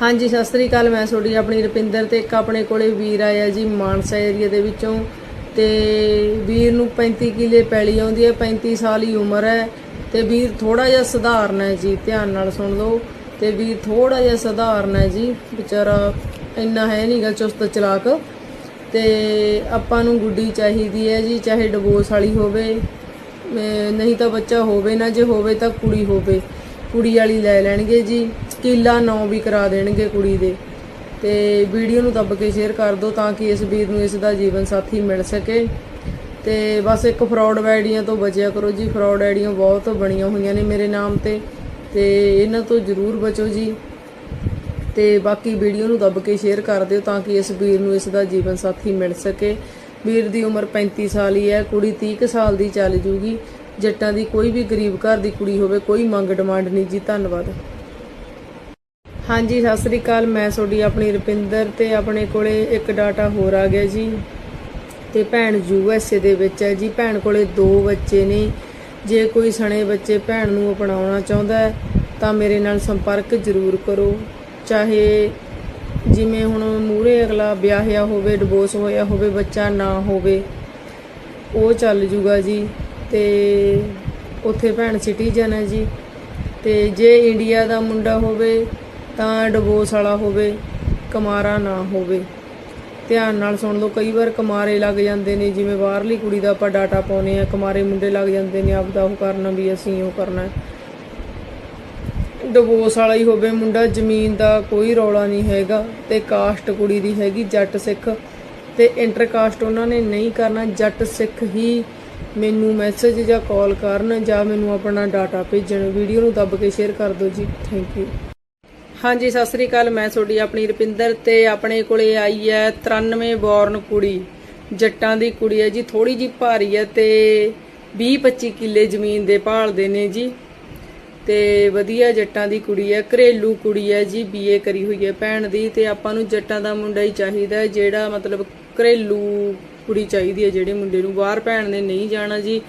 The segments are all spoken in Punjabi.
ਹਾਂਜੀ, ਸਤਿ ਸ੍ਰੀ ਅਕਾਲ। ਮੈਂ ਤੁਹਾਡੀ ਆਪਣੀ ਰੁਪਿੰਦਰ ਤੇ ਇੱਕ ਆਪਣੇ ਕੋਲੇ ਵੀਰ ਆਇਆ ਜੀ ਮਾਨਸਾ ਏਰੀਆ ਦੇ ਵਿੱਚੋਂ। ਤੇ ਵੀਰ ਨੂੰ 35 ਕਿੱਲੇ ਪੈਲੀ ਆਉਂਦੀ ਹੈ 35 ਸਾਲ ਹੀ ਉਮਰ ਹੈ। ਤੇ ਵੀਰ ਥੋੜਾ ਜਿਹਾ ਸਧਾਰਨ ਹੈ ਜੀ, ਧਿਆਨ ਨਾਲ ਸੁਣ ਲਓ। ਤੇ ਵੀਰ ਥੋੜਾ ਜਿਹਾ ਸਧਾਰਨ ਹੈ ਜੀ, ਵਿਚਾਰਾ ਇੰਨਾ ਹੈ ਨਹੀਂਗਾ ਚੁਸਤ ਚਲਾਕ। ਤੇ ਆਪਾਂ ਨੂੰ ਗੁੱਡੀ ਚਾਹੀਦੀ ਹੈ ਜੀ, ਚਾਹੇ ਡਿਵੋਰਸ ਵਾਲੀ ਹੋਵੇ ਨਹੀਂ ਤਾਂ ਬੱਚਾ ਹੋਵੇ ਨਾ, ਜੇ ਹੋਵੇ ਤਾਂ ਕੁੜੀ ਹੋਵੇ। ਕੁੜੀ ਵਾਲੀ ਲੈ ਲੈਣਗੇ ਜੀ। ਕਿੱਲਾ ਨੌ ਵੀ ਕਰਾ ਦੇਣਗੇ ਕੁੜੀ ਦੇ। ਤੇ ਵੀਡੀਓ ਨੂੰ ਦੱਬ ਕੇ ਸ਼ੇਅਰ ਕਰ ਦਿਓ ਤਾਂ ਕਿ ਇਸ ਵੀਰ ਨੂੰ ਇਸ ਦਾ ਜੀਵਨ ਸਾਥੀ ਮਿਲ ਸਕੇ। ਤੇ ਬਸ ਇੱਕ ਫਰਾਡ ਆਈਡੀਆਂ ਤੋਂ ਬਚਿਆ ਕਰੋ ਜੀ। ਫਰਾਡ ਆਈਡੀਆਂ ਬਹੁਤ ਬਣੀਆਂ ਹੋਈਆਂ ਨੇ ਮੇਰੇ ਨਾਮ ਤੇ। ਤੇ ਇਹਨਾਂ ਤੋਂ ਜ਼ਰੂਰ ਬਚੋ ਜੀ। ਤੇ ਬਾਕੀ ਵੀਡੀਓ ਨੂੰ ਦੱਬ ਕੇ ਸ਼ੇਅਰ ਕਰ ਦਿਓ ਤਾਂ ਕਿ ਇਸ ਵੀਰ ਨੂੰ ਇਸ ਦਾ ਜੀਵਨ ਸਾਥੀ ਮਿਲ ਸਕੇ। ਵੀਰ ਦੀ ਉਮਰ 35 ਸਾਲ ਹੀ ਹੈ। ਕੁੜੀ 30 ਕੁ ਸਾਲ ਦੀ ਚੱਲ ਜੂਗੀ। ਜੱਟਾਂ ਦੀ ਕੋਈ ਵੀ ਗਰੀਬ ਘਰ ਦੀ ਕੁੜੀ ਹੋਵੇ, ਕੋਈ ਮੰਗ ਡਿਮਾਂਡ ਨਹੀਂ ਜੀ। ਧੰਨਵਾਦ। ਹਾਂਜੀ, ਸਤਿ ਸ੍ਰੀ ਅਕਾਲ। ਮੈਂ ਤੁਹਾਡੀ ਆਪਣੀ ਰੁਪਿੰਦਰ ਤੇ ਆਪਣੇ ਕੋਲੇ ਇੱਕ ਡਾਟਾ ਹੋਰ ਆ ਗਿਆ ਜੀ। ਤੇ ਭੈਣ ਯੂ ਐਸ ਏ ਦੇ ਵਿੱਚ ਹੈ ਜੀ। ਭੈਣ ਕੋਲੇ ਦੋ ਬੱਚੇ ਨੇ। ਜੇ ਕੋਈ ਸਣੇ ਬੱਚੇ ਭੈਣ ਨੂੰ ਅਪਣਾਉਣਾ ਚਾਹੁੰਦਾ ਹੈ, ਤਾਂ ਮੇਰੇ ਨਾਲ ਸੰਪਰਕ ਜ਼ਰੂਰ ਕਰੋ। ਚਾਹੇ ਜਿਵੇਂ ਹੁਣ ਮੂਰੇ ਅਗਲਾ ਵਿਆਹਿਆ ਹੋਵੇ ਡਿਵੋਰਸ ਹੋਇਆ ਹੋਵੇ, ਬੱਚਾ ਨਾ ਹੋਵੇ, ਉਹ ਚੱਲ ਜੂਗਾ ਜੀ। ਤੇ ਉੱਥੇ ਭੈਣ ਸਿਟੀਜ਼ਨ ਹੈ ਜੀ। ਤੇ ਜੇ ਇੰਡੀਆ ਦਾ ਮੁੰਡਾ ਹੋਵੇ ਤਾਂ ਡਿਵੋਰਸ ਵਾਲਾ ਹੋਵੇ, ਕਮਾਰਾ ਨਾ ਹੋਵੇ। ਧਿਆਨ ਨਾਲ ਸੁਣ ਲਓ, ਕਈ ਵਾਰ ਕਮਾਰੇ ਲੱਗ ਜਾਂਦੇ ਨੇ, ਜਿਵੇਂ ਬਾਹਰਲੀ ਕੁੜੀ ਦਾ ਆਪਾਂ ਡਾਟਾ ਪਾਉਨੇ ਆ ਕਮਾਰੇ ਮੁੰਡੇ ਲੱਗ ਜਾਂਦੇ ਨੇ, ਆਪਦਾ ਉਹ ਕਰਨਾ ਵੀ ਅਸੀਂ ਉਹ ਕਰਨਾ। ਹੈ। ਡਿਵੋਰਸ ਵਾਲਾ ਹੀ ਹੋਵੇ, ਮੁੰਡਾ ਜ਼ਮੀਨ ਦਾ ਕੋਈ ਰੌਲਾ ਨਹੀਂ ਹੈਗਾ, ਤੇ ਕਾਸਟ ਕੁੜੀ ਦੀ ਹੈਗੀ ਜੱਟ ਸਿੱਖ। ਤੇ ਇੰਟਰ ਕਾਸਟ ਉਹਨਾਂ ਨੇ ਨਹੀਂ ਕਰਨਾ, ਜੱਟ ਸਿੱਖ ਹੀ ਮੈਨੂੰ ਮੈਸੇਜ ਜਾਂ ਕਾਲ ਕਰਨ ਜਾਂ ਮੈਨੂੰ ਆਪਣਾ ਡਾਟਾ ਭੇਜਣ। ਵੀਡੀਓ ਨੂੰ ਦੱਬ ਕੇ ਸ਼ੇਅਰ ਕਰ ਦਿਓ ਜੀ। ਥੈਂਕ ਯੂ ਹਾਂਜੀ, ਸਤਿ ਸ੍ਰੀ ਅਕਾਲ। ਮੈਂ ਤੁਹਾਡੀ ਆਪਣੀ ਰੁਪਿੰਦਰ ਤੇ ਆਪਣੇ ਕੋਲੇ ਆਈ ਹੈ 93 ਬੋਰਨ ਕੁੜੀ। ਜੱਟਾਂ ਦੀ ਕੁੜੀ ਹੈ ਜੀ ਥੋੜੀ ਜੀ ਭਾਰੀ ਹੈ ਤੇ 20 25 ਕਿੱਲੇ ਜ਼ਮੀਨ ਦੇ ਭਾਲਦੇ ਨੇ ਜੀ। ਤੇ ਵਧੀਆ ਜੱਟਾਂ ਦੀ ਕੁੜੀ ਹੈ, ਘਰੇਲੂ ਕੁੜੀ ਹੈ ਜੀ, ਬੀਏ ਕਰੀ ਹੋਈ ਹੈ ਭੈਣ ਦੀ ਤੇ ਆਪਾਂ ਨੂੰ ਜੱਟਾਂ ਦਾ ਮੁੰਡਾ ਹੀ ਚਾਹੀਦਾ ਹੈ, ਜਿਹੜਾ ਮਤਲਬ ਘਰੇਲੂ ਕੁੜੀ ਚਾਹੀਦੀ ਹੈ, ਜਿਹੜੇ ਮੁੰਡੇ ਨੂੰ ਬਾਹਰ ਭੈਣ ਨੇ ਨਹੀਂ ਜਾਣਾ ਜੀ।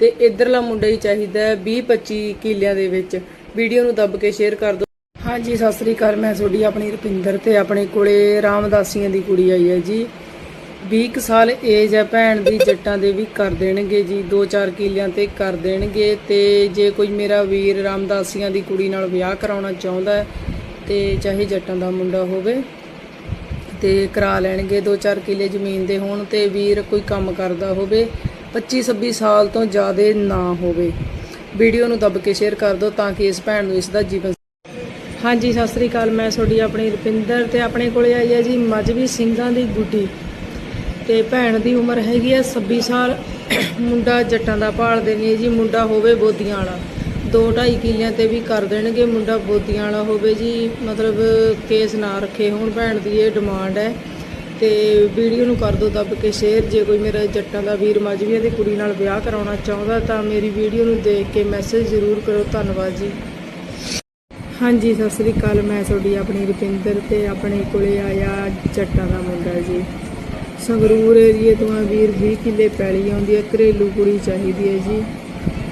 ਤੇ ਇਧਰਲਾ ਮੁੰਡਾ ਹੀ ਚਾਹੀਦਾ ਹੈ 20 25 ਕਿੱਲਿਆਂ ਦੇ ਵਿੱਚ। ਵੀਡੀਓ ਨੂੰ ਦੱਬ ਕੇ ਸ਼ੇਅਰ ਕਰ ਦਿਓ। ਹਾਂਜੀ, ਸਤਿ ਸ੍ਰੀ ਅਕਾਲ। ਮੈਂ ਤੁਹਾਡੀ ਆਪਣੀ ਰੁਪਿੰਦਰ ਤੇ ਆਪਣੇ ਕੋਲੇ ਰਾਮਦਾਸੀਆਂ ਦੀ ਕੁੜੀ ਆਈ ਹੈ ਜੀ। 20 ਕੁ ਸਾਲ ਏਜ ਹੈ, ਭੈਣ ਦੀ ਜੱਟਾਂ ਦੇ ਵੀ ਕਰ ਦੇਣਗੇ ਜੀ 2-4 ਕਿੱਲਿਆਂ ਤੇ ਕਰ ਦੇਣਗੇ ਤੇ ਜੇ ਕੋਈ ਮੇਰਾ ਵੀਰ ਰਾਮਦਾਸੀਆਂ ਦੀ ਕੁੜੀ ਨਾਲ ਵਿਆਹ ਕਰਾਉਣਾ ਚਾਹੁੰਦਾ ਹੈ ਤੇ ਚਾਹੇ ਜੱਟਾਂ ਦਾ ਮੁੰਡਾ ਹੋਵੇ ਤੇ ਕਰਾ ਲੈਣਗੇ 2-4 ਕਿੱਲੇ ਜ਼ਮੀਨ ਦੇ ਹੋਣ ਤੇ ਵੀਰ ਕੋਈ ਕੰਮ ਕਰਦਾ ਹੋਵੇ 25-26 ਸਾਲ ਤੋਂ ਜ਼ਿਆਦਾ ਨਾ ਹੋਵੇ। ਵੀਡੀਓ ਨੂੰ ਦੱਬ ਕੇ ਸ਼ੇਅਰ ਕਰ ਦਿਓ ਤਾਂ ਕਿ ਇਸ ਭੈਣ ਨੂੰ ਇਸ ਦਾ ਜੀਵਨ ਹਾਂਜੀ, ਸਤਿ ਸ੍ਰੀ ਅਕਾਲ। ਮੈਂ ਤੁਹਾਡੀ ਆਪਣੀ ਰੁਪਿੰਦਰ ਤੇ ਆਪਣੇ ਕੋਲੇ ਆਈ ਹੈ ਜੀ ਮਜਵੀ ਸਿੰਘਾਂ ਦੀ ਗੁੱਡੀ। ਤੇ ਭੈਣ ਦੀ ਉਮਰ ਹੈਗੀ ਆ 26 ਸਾਲ। ਮੁੰਡਾ ਜੱਟਾਂ ਦਾ ਭਾਲਦੇ ਨੇ ਜੀ, ਮੁੰਡਾ ਹੋਵੇ ਬੋਦੀਆਂ ਵਾਲਾ। 2.5 ਕਿੱਲਿਆਂ ਤੇ ਵੀ ਕਰ ਦੇਣਗੇ, ਮੁੰਡਾ ਬੋਦੀਆਂ ਵਾਲਾ ਹੋਵੇ ਜੀ। ਮਤਲਬ ਕੇਸ ਨਾ ਰੱਖੇ ਹੁਣ, ਭੈਣ ਦੀ ਇਹ ਡਿਮਾਂਡ ਹੈ। ਤੇ ਵੀਡੀਓ ਨੂੰ ਕਰ ਦਿਓ ਦੱਬ ਕੇ ਸ਼ੇਅਰ। ਜੇ ਕੋਈ ਮੇਰਾ ਜੱਟਾਂ ਦਾ ਵੀਰ ਮਜਵੀਆਂ ਦੀ ਕੁੜੀ ਨਾਲ ਵਿਆਹ ਕਰਾਉਣਾ ਚਾਹੁੰਦਾ ਤਾਂ ਮੇਰੀ ਵੀਡੀਓ ਨੂੰ ਦੇਖ ਕੇ ਮੈਸੇਜ ਜ਼ਰੂਰ ਕਰੋ ਧੰਨਵਾਦ ਜੀ। ਹਾਂਜੀ, ਸਤਿ ਸ੍ਰੀ ਅਕਾਲ। ਮੈਂ ਤੁਹਾਡੀ ਆਪਣੀ ਰੁਪਿੰਦਰ ਤੇ ਆਪਣੇ ਕੋਲੇ ਆਇਆ ਜੱਟਾਂ ਦਾ ਮੁੰਡਾ ਜੀ। ਸੰਗਰੂਰ ਏਰੀਏ ਤੋਂ ਆ ਵੀਰ 20 ਕਿੱਲੇ ਪੈਲੀ ਆਉਂਦੀ ਹੈ, ਘਰੇਲੂ ਕੁੜੀ ਚਾਹੀਦੀ ਹੈ ਜੀ।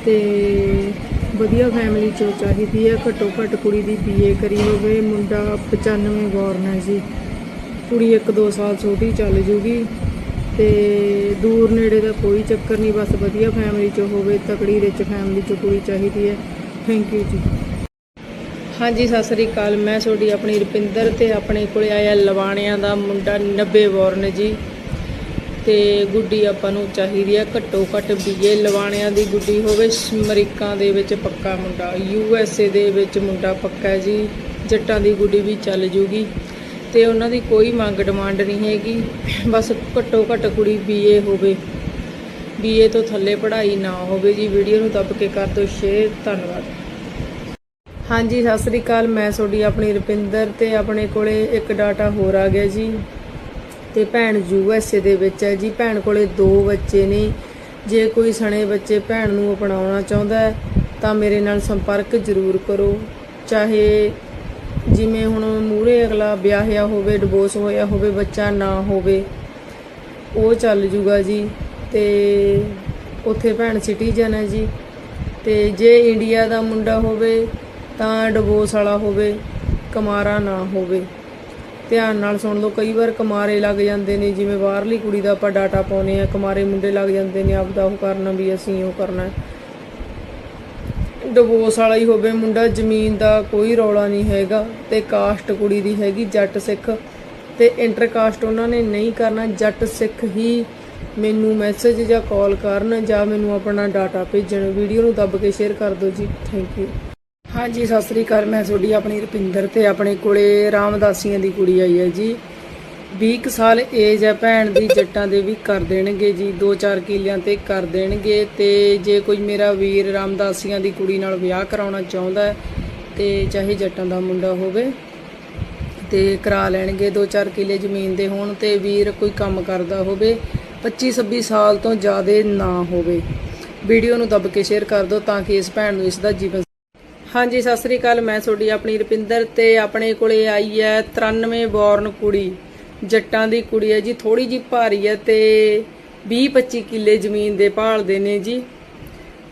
ਤੇ ਵਧੀਆ ਫੈਮਿਲੀ ਚੋਂ ਚਾਹੀਦੀ ਹੈ, ਘੱਟੋ ਘੱਟ ਕੁੜੀ ਦੀ ਬੀਏ ਕਰੀ ਹੋਵੇ, ਮੁੰਡਾ 95 ਬੋਰਨ ਹੈ ਜੀ। ਕੁੜੀ 1-2 ਸਾਲ ਛੋਟੀ ਚੱਲ ਜੂਗੀ ਤੇ ਦੂਰ ਨੇੜੇ ਦਾ ਕੋਈ ਚੱਕਰ ਨਹੀਂ, ਬਸ ਵਧੀਆ ਫੈਮਿਲੀ ਚੋਂ ਹੋਵੇ, ਤਕੜੀ ਰਿਚ ਫੈਮਿਲੀ ਚੋਂ ਕੁੜੀ ਚਾਹੀਦੀ ਹੈ। ਥੈਂਕ ਯੂ ਜੀ। ਹਾਂਜੀ, ਸਤਿ ਸ੍ਰੀ ਅਕਾਲ। ਮੈਂ ਤੁਹਾਡੀ ਆਪਣੀ ਰੁਪਿੰਦਰ ਤੇ ਆਪਣੇ ਕੋਲੇ ਆਇਆ ਲਵਾਣਿਆਂ ਦਾ ਮੁੰਡਾ 90 ਬੋਰਨ ਜੀ। ਤੇ ਗੁੱਡੀ ਆਪਾਂ ਨੂੰ ਚਾਹੀਦੀ ਹੈ ਘੱਟੋ ਘੱਟ ਬੀਏ ਲਵਾਣਿਆਂ ਦੀ ਗੁੱਡੀ ਹੋਵੇ, ਅਮਰੀਕਾ ਦੇ ਵਿੱਚ ਪੱਕਾ ਮੁੰਡਾ, ਯੂ ਐਸ ਏ ਦੇ ਵਿੱਚ ਮੁੰਡਾ ਪੱਕਾ ਜੀ। ਜੱਟਾਂ ਦੀ ਗੁੱਡੀ ਵੀ ਚੱਲ ਜੂਗੀ। ਤੇ ਉਹਨਾਂ ਦੀ ਕੋਈ ਮੰਗ ਡਿਮਾਂਡ ਨਹੀਂ ਹੈਗੀ। ਬਸ ਘੱਟੋ ਘੱਟ ਕੁੜੀ ਬੀਏ ਹੋਵੇ। ਬੀਏ ਤੋਂ ਥੱਲੇ ਪੜ੍ਹਾਈ ਨਾ ਹੋਵੇ ਜੀ। ਵੀਡੀਓ ਨੂੰ ਦੱਬ ਕੇ ਕਰ ਦਿਓ, ਸ਼ੇਅਰ। ਧੰਨਵਾਦ। ਹਾਂਜੀ, ਸਤਿ ਸ੍ਰੀ ਅਕਾਲ। ਮੈਂ ਤੁਹਾਡੀ ਆਪਣੀ ਰੁਪਿੰਦਰ ਤੇ ਆਪਣੇ ਕੋਲੇ ਇੱਕ ਡਾਟਾ ਹੋਰ ਆ ਗਿਆ ਜੀ। ਤੇ ਭੈਣ ਯੂ ਐਸ ਏ ਦੇ ਵਿੱਚ ਹੈ ਜੀ। ਭੈਣ ਕੋਲੇ ਦੋ ਬੱਚੇ ਨੇ। ਜੇ ਕੋਈ ਸਣੇ ਬੱਚੇ ਭੈਣ ਨੂੰ ਅਪਣਾਉਣਾ ਚਾਹੁੰਦਾ ਹੈ, ਤਾਂ ਮੇਰੇ ਨਾਲ ਸੰਪਰਕ ਜ਼ਰੂਰ ਕਰੋ। ਚਾਹੇ ਜਿਵੇਂ ਹੁਣ ਮੂਰੇ ਅਗਲਾ ਵਿਆਹਿਆ ਹੋਵੇ ਡਿਵੋਰਸ ਹੋਇਆ ਹੋਵੇ, ਬੱਚਾ ਨਾ ਹੋਵੇ, ਉਹ ਚੱਲ ਜੂਗਾ ਜੀ। ਤੇ ਉੱਥੇ ਭੈਣ ਸਿਟੀਜ਼ਨ ਹੈ ਜੀ। ਤੇ ਜੇ ਇੰਡੀਆ ਦਾ ਮੁੰਡਾ ਹੋਵੇ ਤਾਂ ਡਿਵੋਰਸ ਵਾਲਾ ਹੋਵੇ, ਕਮਾਰਾ ਨਾ ਹੋਵੇ। ਧਿਆਨ ਨਾਲ ਸੁਣ ਲਓ, ਕਈ ਵਾਰ ਕਮਾਰੇ ਲੱਗ ਜਾਂਦੇ ਨੇ, ਜਿਵੇਂ ਬਾਹਰਲੀ ਕੁੜੀ ਦਾ ਆਪਾਂ ਡਾਟਾ ਪਾਉਨੇ ਆ ਕਮਾਰੇ ਮੁੰਡੇ ਲੱਗ ਜਾਂਦੇ ਨੇ, ਆਪਦਾ ਉਹ ਕਰਨਾ ਵੀ ਅਸੀਂ ਉਹ ਕਰਨਾ। ਹੈ। ਡਿਵੋਰਸ ਵਾਲਾ ਹੀ ਹੋਵੇ, ਮੁੰਡਾ ਜ਼ਮੀਨ ਦਾ ਕੋਈ ਰੌਲਾ ਨਹੀਂ ਹੈਗਾ, ਤੇ ਕਾਸਟ ਕੁੜੀ ਦੀ ਹੈਗੀ ਜੱਟ ਸਿੱਖ। ਤੇ ਇੰਟਰਕਾਸਟ ਉਹਨਾਂ ਨੇ ਨਹੀਂ ਕਰਨਾ, ਜੱਟ ਸਿੱਖ ਹੀ ਮੈਨੂੰ ਮੈਸੇਜ ਜਾਂ ਕਾਲ ਕਰਨ ਜਾਂ ਮੈਨੂੰ ਆਪਣਾ ਡਾਟਾ ਭੇਜਣ। ਵੀਡੀਓ ਨੂੰ ਦੱਬ ਕੇ ਸ਼ੇਅਰ ਕਰ ਦਿਓ ਜੀ। ਥੈਂਕ ਯੂ ਹਾਂਜੀ, ਸਤਿ ਸ੍ਰੀ ਅਕਾਲ। ਮੈਂ ਤੁਹਾਡੀ ਆਪਣੀ ਰੁਪਿੰਦਰ ਤੇ ਆਪਣੇ ਕੋਲੇ ਰਾਮਦਾਸੀਆਂ ਦੀ ਕੁੜੀ ਆਈ ਹੈ ਜੀ। 20 ਕੁ ਸਾਲ ਏਜ ਹੈ, ਭੈਣ ਦੀ ਜੱਟਾਂ ਦੇ ਵੀ ਕਰ ਦੇਣਗੇ ਜੀ 2-4 ਕਿੱਲਿਆਂ ਤੇ ਕਰ ਦੇਣਗੇ ਤੇ ਜੇ ਕੋਈ ਮੇਰਾ ਵੀਰ ਰਾਮਦਾਸੀਆਂ ਦੀ ਕੁੜੀ ਨਾਲ ਵਿਆਹ ਕਰਾਉਣਾ ਚਾਹੁੰਦਾ ਹੈ ਤੇ ਚਾਹੇ ਜੱਟਾਂ ਦਾ ਮੁੰਡਾ ਹੋਵੇ ਤੇ ਕਰਾ ਲੈਣਗੇ 2-4 ਕਿੱਲੇ ਜ਼ਮੀਨ ਦੇ ਹੋਣ ਤੇ ਵੀਰ ਕੋਈ ਕੰਮ ਕਰਦਾ ਹੋਵੇ 25-26 ਸਾਲ ਤੋਂ ਜ਼ਿਆਦਾ ਨਾ ਹੋਵੇ। ਵੀਡੀਓ ਨੂੰ ਦੱਬ ਕੇ ਸ਼ੇਅਰ ਕਰ ਦਿਓ ਤਾਂ ਕਿ ਇਸ ਭੈਣ ਨੂੰ ਇਸ ਦਾ ਜੀਵਨ ਹਾਂਜੀ, ਸਤਿ ਸ੍ਰੀ ਅਕਾਲ। ਮੈਂ ਤੁਹਾਡੀ ਆਪਣੀ ਰੁਪਿੰਦਰ ਤੇ ਆਪਣੇ ਕੋਲੇ ਆਈ ਹੈ 93 ਬੋਰਨ ਕੁੜੀ। ਜੱਟਾਂ ਦੀ ਕੁੜੀ ਹੈ ਜੀ ਥੋੜੀ ਜੀ ਭਾਰੀ ਹੈ ਤੇ 20-25 ਕਿੱਲੇ ਜ਼ਮੀਨ ਦੇ ਭਾਲਦੇ ਨੇ ਜੀ।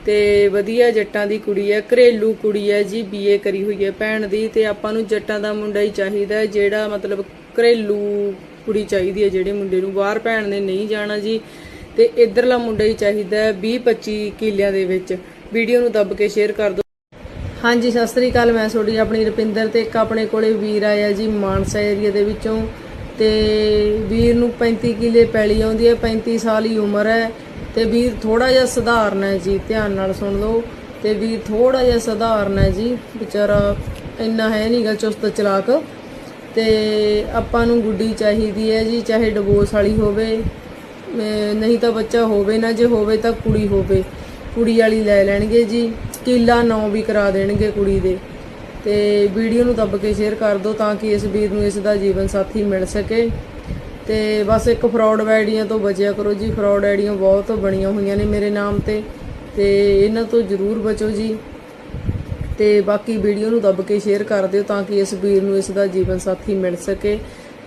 ਤੇ ਵਧੀਆ ਜੱਟਾਂ ਦੀ ਕੁੜੀ ਹੈ, ਘਰੇਲੂ ਕੁੜੀ ਹੈ ਜੀ, ਬੀਏ ਕਰੀ ਹੋਈ ਹੈ ਭੈਣ ਦੀ ਤੇ ਆਪਾਂ ਨੂੰ ਜੱਟਾਂ ਦਾ ਮੁੰਡਾ ਹੀ ਚਾਹੀਦਾ ਹੈ, ਜਿਹੜਾ ਮਤਲਬ ਘਰੇਲੂ ਕੁੜੀ ਚਾਹੀਦੀ ਹੈ, ਜਿਹੜੇ ਮੁੰਡੇ ਨੂੰ ਬਾਹਰ ਭੈਣ ਨੇ ਨਹੀਂ ਜਾਣਾ ਜੀ। ਤੇ ਇਧਰਲਾ ਮੁੰਡਾ ਹੀ ਚਾਹੀਦਾ ਹੈ 20-25 ਕਿੱਲਿਆਂ ਦੇ ਵਿੱਚ। ਵੀਡੀਓ ਨੂੰ ਦੱਬ ਕੇ ਸ਼ੇਅਰ ਕਰ ਦਿਓ। ਹਾਂਜੀ, ਸਤਿ ਸ੍ਰੀ ਅਕਾਲ। ਮੈਂ ਤੁਹਾਡੀ ਆਪਣੀ ਰੁਪਿੰਦਰ ਤੇ ਇੱਕ ਆਪਣੇ ਕੋਲੇ ਵੀਰ ਆਇਆ ਜੀ ਮਾਨਸਾ ਏਰੀਆ ਦੇ ਵਿੱਚੋਂ। ਤੇ ਵੀਰ ਨੂੰ 35 ਕਿੱਲੇ ਪੈਲੀ ਆਉਂਦੀ ਹੈ 35 ਸਾਲ ਹੀ ਉਮਰ ਹੈ। ਤੇ ਵੀਰ ਥੋੜਾ ਜਿਹਾ ਸਧਾਰਨ ਹੈ ਜੀ, ਧਿਆਨ ਨਾਲ ਸੁਣ ਲਓ। ਤੇ ਵੀਰ ਥੋੜਾ ਜਿਹਾ ਸਧਾਰਨ ਹੈ ਜੀ, ਵਿਚਾਰਾ ਇੰਨਾ ਹੈ ਨਹੀਂਗਾ ਚੁਸਤ ਚਲਾਕ। ਤੇ ਆਪਾਂ ਨੂੰ ਗੁੱਡੀ ਚਾਹੀਦੀ ਹੈ ਜੀ, ਚਾਹੇ ਡਿਵੋਰਸ ਵਾਲੀ ਹੋਵੇ ਨਹੀਂ ਤਾਂ ਬੱਚਾ ਹੋਵੇ ਨਾ, ਜੇ ਹੋਵੇ ਤਾਂ ਕੁੜੀ ਹੋਵੇ। ਕੁੜੀ ਵਾਲੀ ਲੈ ਲੈਣਗੇ ਜੀ। ਕਿੱਲਾ ਨੌ ਵੀ ਕਰਾ ਦੇਣਗੇ ਕੁੜੀ ਦੇ। ਤੇ ਵੀਡੀਓ ਨੂੰ ਦੱਬ ਕੇ ਸ਼ੇਅਰ ਕਰ ਦਿਓ ਤਾਂ ਕਿ ਇਸ ਵੀਰ ਨੂੰ ਇਸ ਦਾ ਜੀਵਨ ਸਾਥੀ ਮਿਲ ਸਕੇ। ਤੇ ਬਸ ਇੱਕ ਫਰਾਡ ਆਈਡੀਆਂ ਤੋਂ ਬਚਿਆ ਕਰੋ ਜੀ। ਫਰਾਡ ਆਈਡੀਆਂ ਬਹੁਤ ਬਣੀਆਂ ਹੋਈਆਂ ਨੇ ਮੇਰੇ ਨਾਮ ਤੇ। ਤੇ ਇਹਨਾਂ ਤੋਂ ਜ਼ਰੂਰ ਬਚੋ ਜੀ। ਤੇ ਬਾਕੀ ਵੀਡੀਓ ਨੂੰ ਦੱਬ ਕੇ ਸ਼ੇਅਰ ਕਰ ਦਿਓ ਤਾਂ ਕਿ ਇਸ ਵੀਰ ਨੂੰ ਇਸ ਦਾ ਜੀਵਨ ਸਾਥੀ ਮਿਲ ਸਕੇ।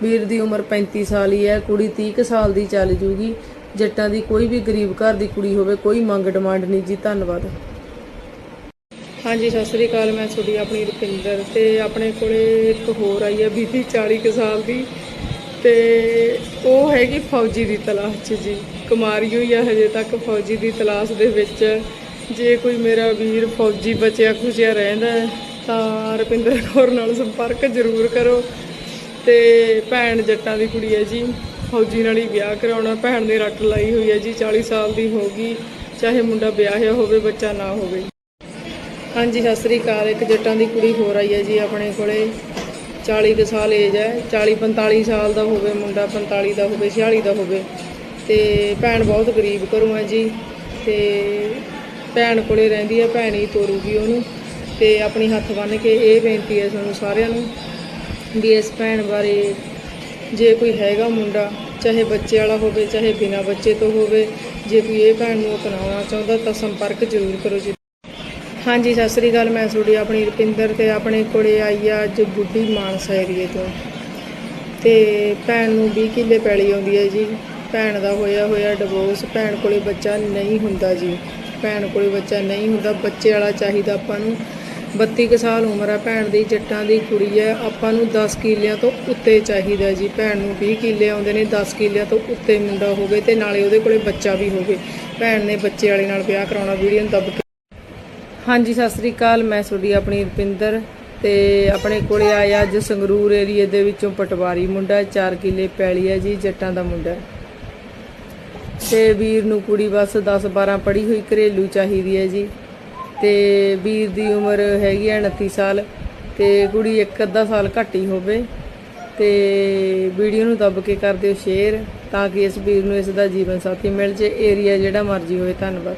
ਵੀਰ ਦੀ ਉਮਰ 35 ਸਾਲ ਹੀ ਹੈ। ਕੁੜੀ 30 ਕੁ ਸਾਲ ਦੀ ਚੱਲ ਜੂਗੀ। ਜੱਟਾਂ ਦੀ ਕੋਈ ਵੀ ਗਰੀਬ ਘਰ ਦੀ ਕੁੜੀ ਹੋਵੇ, ਕੋਈ ਮੰਗ ਡਿਮਾਂਡ ਨਹੀਂ ਜੀ। ਧੰਨਵਾਦ। ਹਾਂਜੀ, ਸਤਿ ਸ੍ਰੀ ਅਕਾਲ, ਮੈਂ ਤੁਹਾਡੀ ਆਪਣੀ ਰੁਪਿੰਦਰ ਤੇ ਆਪਣੇ ਕੋਲੇ ਇੱਕ ਹੋਰ ਆਈ ਹੈ ਬੀਬੀ 40 ਕੁ ਸਾਲ ਦੀ ਤੇ ਉਹ ਹੈਗੀ ਫੌਜੀ ਦੀ ਤਲਾਸ਼ 'ਚ ਜੀ। ਕੁਮਾਰੀ ਹੋਈ ਆ ਹਜੇ ਤੱਕ ਫੌਜੀ ਦੀ ਤਲਾਸ਼ ਦੇ ਵਿੱਚ। ਜੇ ਕੋਈ ਮੇਰਾ ਵੀਰ ਫੌਜੀ ਬਚਿਆ ਖੁਸ਼ਿਆ ਰਹਿੰਦਾ ਤਾਂ ਰੁਪਿੰਦਰ ਕੌਰ ਨਾਲ ਸੰਪਰਕ ਜ਼ਰੂਰ ਕਰੋ। ਤੇ ਭੈਣ ਜੱਟਾਂ ਦੀ ਕੁੜੀ ਹੈ ਜੀ, ਫੌਜੀ ਨਾਲ ਹੀ ਵਿਆਹ ਕਰਾਉਣਾ। ਭੈਣ ਨੇ ਰੱਟ ਲਾਈ ਹੋਈ ਹੈ ਜੀ 40 ਸਾਲ ਦੀ ਹੋ ਗਈ। ਚਾਹੇ ਮੁੰਡਾ ਵਿਆਹਿਆ ਹੋਵੇ, ਬੱਚਾ ਨਾ ਹੋਵੇ। ਹਾਂਜੀ, ਸਤਿ ਸ੍ਰੀ ਅਕਾਲ। ਇੱਕ ਜੱਟਾਂ ਦੀ ਕੁੜੀ ਹੋਰ ਆਈ ਹੈ ਜੀ ਆਪਣੇ ਕੋਲੇ। 40 ਕੁ ਸਾਲ ਏਜ ਹੈ। 40 45 ਸਾਲ ਦਾ ਹੋਵੇ, ਮੁੰਡਾ 45 ਦਾ ਹੋਵੇ 46 ਦਾ ਹੋਵੇ। ਤੇ ਭੈਣ ਬਹੁਤ ਗਰੀਬ ਘਰੋਂ ਹੈ ਜੀ। ਤੇ ਭੈਣ ਕੋਲੇ ਰਹਿੰਦੀ ਹੈ, ਭੈਣ ਹੀ ਤੋਰੂਗੀ ਉਹਨੂੰ। ਤੇ ਆਪਣੀ ਹੱਥ ਬੰਨ੍ਹ ਕੇ ਇਹ ਬੇਨਤੀ ਹੈ ਤੁਹਾਨੂੰ ਸਾਰਿਆਂ ਨੂੰ ਵੀ ਇਸ ਭੈਣ ਬਾਰੇ ਜੇ ਕੋਈ ਹੈਗਾ ਮੁੰਡਾ, ਚਾਹੇ ਬੱਚੇ ਵਾਲਾ ਹੋਵੇ, ਚਾਹੇ ਬਿਨਾਂ ਬੱਚੇ ਤੋਂ ਹੋਵੇ, ਜੇ ਕੋਈ ਇਹ ਭੈਣ ਨੂੰ ਅਪਣਾਉਣਾ ਚਾਹੁੰਦਾ ਤਾਂ ਸੰਪਰਕ ਜ਼ਰੂਰ ਕਰੋ ਜੀ। ਹਾਂਜੀ, ਸਤਿ ਸ੍ਰੀ ਅਕਾਲ, ਮੈਂ ਤੁਹਾਡੀ ਆਪਣੀ ਰੁਪਿੰਦਰ ਤੇ ਆਪਣੇ ਕੋਲੇ ਆਈ ਆ ਅੱਜ ਬੁੱਢੀ ਮਾਨਸਾ ਏਰੀਏ ਤੋਂ। ਤੇ ਭੈਣ ਨੂੰ 20 ਕਿੱਲੇ ਪੈਲੀ ਆਉਂਦੀ ਹੈ ਜੀ। ਭੈਣ ਦਾ ਹੋਇਆ ਹੋਇਆ ਡਿਵੋਰਸ ਭੈਣ ਕੋਲੇ ਬੱਚਾ ਨਹੀਂ ਹੁੰਦਾ ਜੀ। ਭੈਣ ਕੋਲੇ ਬੱਚਾ ਨਹੀਂ ਹੁੰਦਾ, ਬੱਚੇ ਵਾਲਾ ਚਾਹੀਦਾ ਆਪਾਂ ਨੂੰ। 32 ਕੁ ਸਾਲ ਉਮਰ ਆ, ਭੈਣ ਦੀ, ਜੱਟਾਂ ਦੀ, ਕੁੜੀ ਹੈ ਆਪਾਂ ਨੂੰ 10 ਕਿੱਲਿਆਂ ਤੋਂ ਉੱਤੇ ਚਾਹੀਦਾ ਜੀ। ਭੈਣ ਨੂੰ 20 ਕਿੱਲੇ ਆਉਂਦੇ ਨੇ 10 ਕਿੱਲਿਆਂ ਤੋਂ ਉੱਤੇ ਮੁੰਡਾ ਹੋਵੇ ਤੇ ਨਾਲੇ ਉਹਦੇ ਕੋਲੇ ਬੱਚਾ ਵੀ ਹੋਵੇ। ਭੈਣ ਨੇ ਬੱਚੇ ਵਾਲੇ ਨਾਲ ਵਿਆਹ ਕਰਾਉਣਾ, ਵੀਡੀਓ ਨੂੰ ਦੱਬ ਹਾਂਜੀ, ਸਤਿ ਸ੍ਰੀ ਅਕਾਲ। ਮੈਂ ਤੁਹਾਡੀ ਆਪਣੀ ਰੁਪਿੰਦਰ ਤੇ ਆਪਣੇ ਕੋਲੇ ਆਇਆ ਅੱਜ ਸੰਗਰੂਰ ਏਰੀਏ ਦੇ ਵਿੱਚੋਂ ਪਟਵਾਰੀ ਮੁੰਡਾ 4 ਕਿੱਲੇ ਪੈਲੀ ਹੈ ਜੀ, ਜੱਟਾਂ ਦਾ ਮੁੰਡਾ ਤੇ ਵੀਰ ਨੂੰ ਕੁੜੀ ਬਸ 10 12 ਪੜ੍ਹੀ ਹੋਈ, ਘਰੇਲੂ ਚਾਹੀਦੀ ਹੈ ਜੀ। ਤੇ ਵੀਰ ਦੀ ਉਮਰ ਹੈਗੀ ਹੈ 29 ਸਾਲ ਤੇ ਕੁੜੀ ਇੱਕ ਅੱਧਾ ਸਾਲ ਘੱਟ ਹੀ ਹੋਵੇ। ਤੇ ਵੀਡੀਓ ਨੂੰ ਦੱਬ ਕੇ ਕਰ ਦਿਓ ਸ਼ੇਅਰ ਤਾਂ ਕਿ ਇਸ ਵੀਰ ਨੂੰ ਇਸ ਦਾ ਜੀਵਨ ਸਾਥੀ ਮਿਲ ਜੇ। ਏਰੀਆ ਜਿਹੜਾ ਮਰਜ਼ੀ ਹੋਵੇ, ਧੰਨਵਾਦ।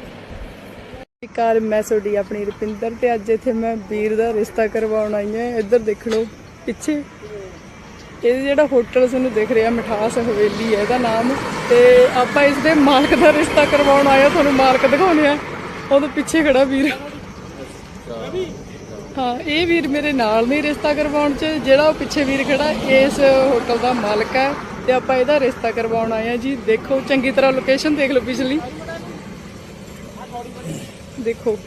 ਕਾਰ ਮੈਂ ਤੁਹਾਡੀ ਆਪਣੀ ਰੁਪਿੰਦਰ ਤੇ ਅੱਜ ਇੱਥੇ ਮੈਂ ਵੀਰ ਦਾ ਰਿਸ਼ਤਾ ਕਰਵਾਉਣ ਆਈ ਹਾਂ। ਇੱਧਰ ਦੇਖ ਲਓ, ਪਿੱਛੇ। ਇਹ ਜਿਹੜਾ ਹੋਟਲ ਤੁਹਾਨੂੰ ਦਿਖ ਰਿਹਾ, ਮਿਠਾਸ ਹਵੇਲੀ ਹੈ, ਇਹਦਾ ਨਾਮ। ਤੇ ਆਪਾਂ ਇਸ ਦੇ ਮਾਲਕ ਦਾ ਰਿਸ਼ਤਾ ਕਰਵਾਉਣ ਆਏ ਹਾਂ, ਤੁਹਾਨੂੰ ਮਾਲਕ ਦਿਖਾਉਣੇ ਆ ਉਹਦੇ ਪਿੱਛੇ ਖੜਾ ਵੀਰ। ਹਾਂ, ਇਹ ਵੀਰ ਮੇਰੇ ਨਾਲ ਨਹੀਂ ਰਿਸ਼ਤਾ ਕਰਵਾਉਣ ਚ। ਜਿਹੜਾ ਉਹ ਪਿੱਛੇ ਵੀਰ ਖੜਾ, ਇਸ ਹੋਟਲ ਦਾ ਮਾਲਕ ਹੈ। ਤੇ ਆਪਾਂ ਇਹਦਾ ਰਿਸ਼ਤਾ ਕਰਵਾਉਣ ਆਏ ਹਾਂ ਜੀ। ਦੇਖੋ, ਚੰਗੀ ਤਰ੍ਹਾਂ ਲੋਕੇਸ਼ਨ ਦੇਖ ਲਓ ਪਿਛਲੀ। ਦੇਖੋ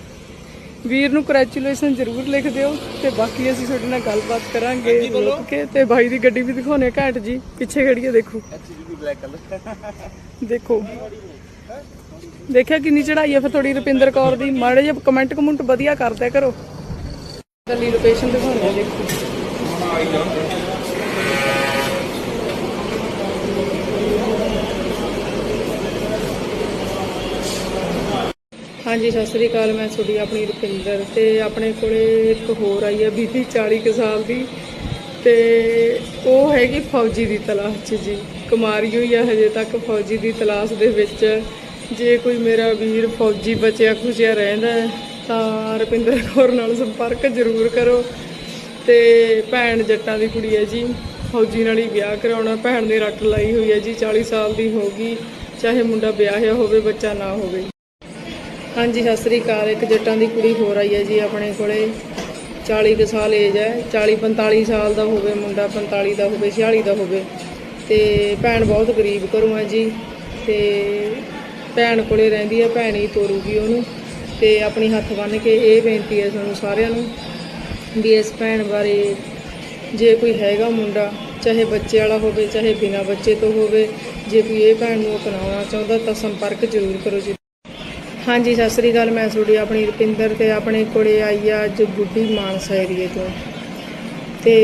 ਵੀਰ ਨੂੰ ਕੰਗ੍ਰੈਚੁਲੇਸ਼ਨ ਜ਼ਰੂਰ ਲਿਖ ਦਿਓ ਤੇ ਬਾਕੀ ਅਸੀਂ ਤੁਹਾਡੇ ਨਾਲ ਗੱਲਬਾਤ ਕਰਾਂਗੇ ਰੁਕ ਕੇ ਤੇ ਬਾਈ ਦੀ ਗੱਡੀ ਵੀ ਦਿਖਾਉਣੇ ਘੈਂਟ ਜੀ ਪਿੱਛੇ ਖੜੀ ਹੈ ਦੇਖੋ ਦੇਖੋ ਦੇਖਿਆ ਕਿੰਨੀ ਚੜਾਈ ਹੈ ਫਿਰ ਥੋੜੀ ਰੁਪਿੰਦਰ ਕੌਰ ਦੀ? ਮਾੜੇ ਜਿਹਾ ਕਮੈਂਟ ਕਮੈਂਟ ਵਧੀਆ ਕਰਦਿਆ ਕਰੋ। ਗੱਲੀ ਲੋਕੇਸ਼ਨ ਦਿਖਾਉਣੇ ਦੇਖੋ। ਹਾਂਜੀ, ਸਤਿ ਸ੍ਰੀ ਅਕਾਲ, ਮੈਂ ਤੁਹਾਡੀ ਆਪਣੀ ਰੁਪਿੰਦਰ ਤੇ ਆਪਣੇ ਕੋਲੇ ਇੱਕ ਹੋਰ ਆਈ ਹੈ ਬੀਬੀ 40 ਕੁ ਸਾਲ ਦੀ ਤੇ ਉਹ ਹੈਗੀ ਫੌਜੀ ਦੀ ਤਲਾਸ਼ 'ਚ ਜੀ। ਕੁਮਾਰੀ ਹੋਈ ਆ ਹਜੇ ਤੱਕ ਫੌਜੀ ਦੀ ਤਲਾਸ਼ ਦੇ ਵਿੱਚ। ਜੇ ਕੋਈ ਮੇਰਾ ਵੀਰ ਫੌਜੀ ਬਚਿਆ ਖੁਸ਼ਿਆ ਰਹਿੰਦਾ ਤਾਂ ਰੁਪਿੰਦਰ ਕੌਰ ਨਾਲ ਸੰਪਰਕ ਜ਼ਰੂਰ ਕਰੋ। ਤੇ ਭੈਣ ਜੱਟਾਂ ਦੀ ਕੁੜੀ ਹੈ ਜੀ, ਫੌਜੀ ਨਾਲ ਹੀ ਵਿਆਹ ਕਰਾਉਣਾ। ਭੈਣ ਨੇ ਰੱਟ ਲਾਈ ਹੋਈ ਹੈ ਜੀ 40 ਸਾਲ ਦੀ ਹੋ ਗਈ। ਚਾਹੇ ਮੁੰਡਾ ਵਿਆਹਿਆ ਹੋਵੇ, ਬੱਚਾ ਨਾ ਹੋਵੇ। ਹਾਂਜੀ, ਸਤਿ ਸ੍ਰੀ ਅਕਾਲ। ਇੱਕ ਜੱਟਾਂ ਦੀ ਕੁੜੀ ਹੋਰ ਆਈ ਹੈ ਜੀ ਆਪਣੇ ਕੋਲੇ। 40 ਕੁ ਸਾਲ ਏਜ ਹੈ। 40 45 ਸਾਲ ਦਾ ਹੋਵੇ, ਮੁੰਡਾ 45 ਦਾ ਹੋਵੇ 46 ਦਾ ਹੋਵੇ। ਤੇ ਭੈਣ ਬਹੁਤ ਗਰੀਬ ਘਰੋਂ ਹੈ ਜੀ। ਤੇ ਭੈਣ ਕੋਲੇ ਰਹਿੰਦੀ ਹੈ, ਭੈਣ ਹੀ ਤੋਰੂਗੀ ਉਹਨੂੰ। ਤੇ ਆਪਣੀ ਹੱਥ ਬੰਨ੍ਹ ਕੇ ਇਹ ਬੇਨਤੀ ਹੈ ਸਾਨੂੰ ਸਾਰਿਆਂ ਨੂੰ ਵੀ ਇਸ ਭੈਣ ਬਾਰੇ ਜੇ ਕੋਈ ਹੈਗਾ ਮੁੰਡਾ, ਚਾਹੇ ਬੱਚੇ ਵਾਲਾ ਹੋਵੇ, ਚਾਹੇ ਬਿਨਾ ਬੱਚੇ ਤੋਂ ਹੋਵੇ, ਜੇ ਕੋਈ ਇਹ ਭੈਣ ਨੂੰ ਅਪਣਾਉਣਾ ਚਾਹੁੰਦਾ ਤਾਂ ਸੰਪਰਕ ਜ਼ਰੂਰ ਕਰੋ ਜੀ। ਹਾਂਜੀ, ਸਤਿ ਸ੍ਰੀ ਅਕਾਲ, ਮੈਂ ਤੁਹਾਡੀ ਆਪਣੀ ਰੁਪਿੰਦਰ ਤੇ ਆਪਣੇ ਕੋਲੇ ਆਈ ਆ ਅੱਜ ਗੁੱਡੀ ਮਾਨਸਾ ਏਰੀਏ ਤੋਂ। ਤੇ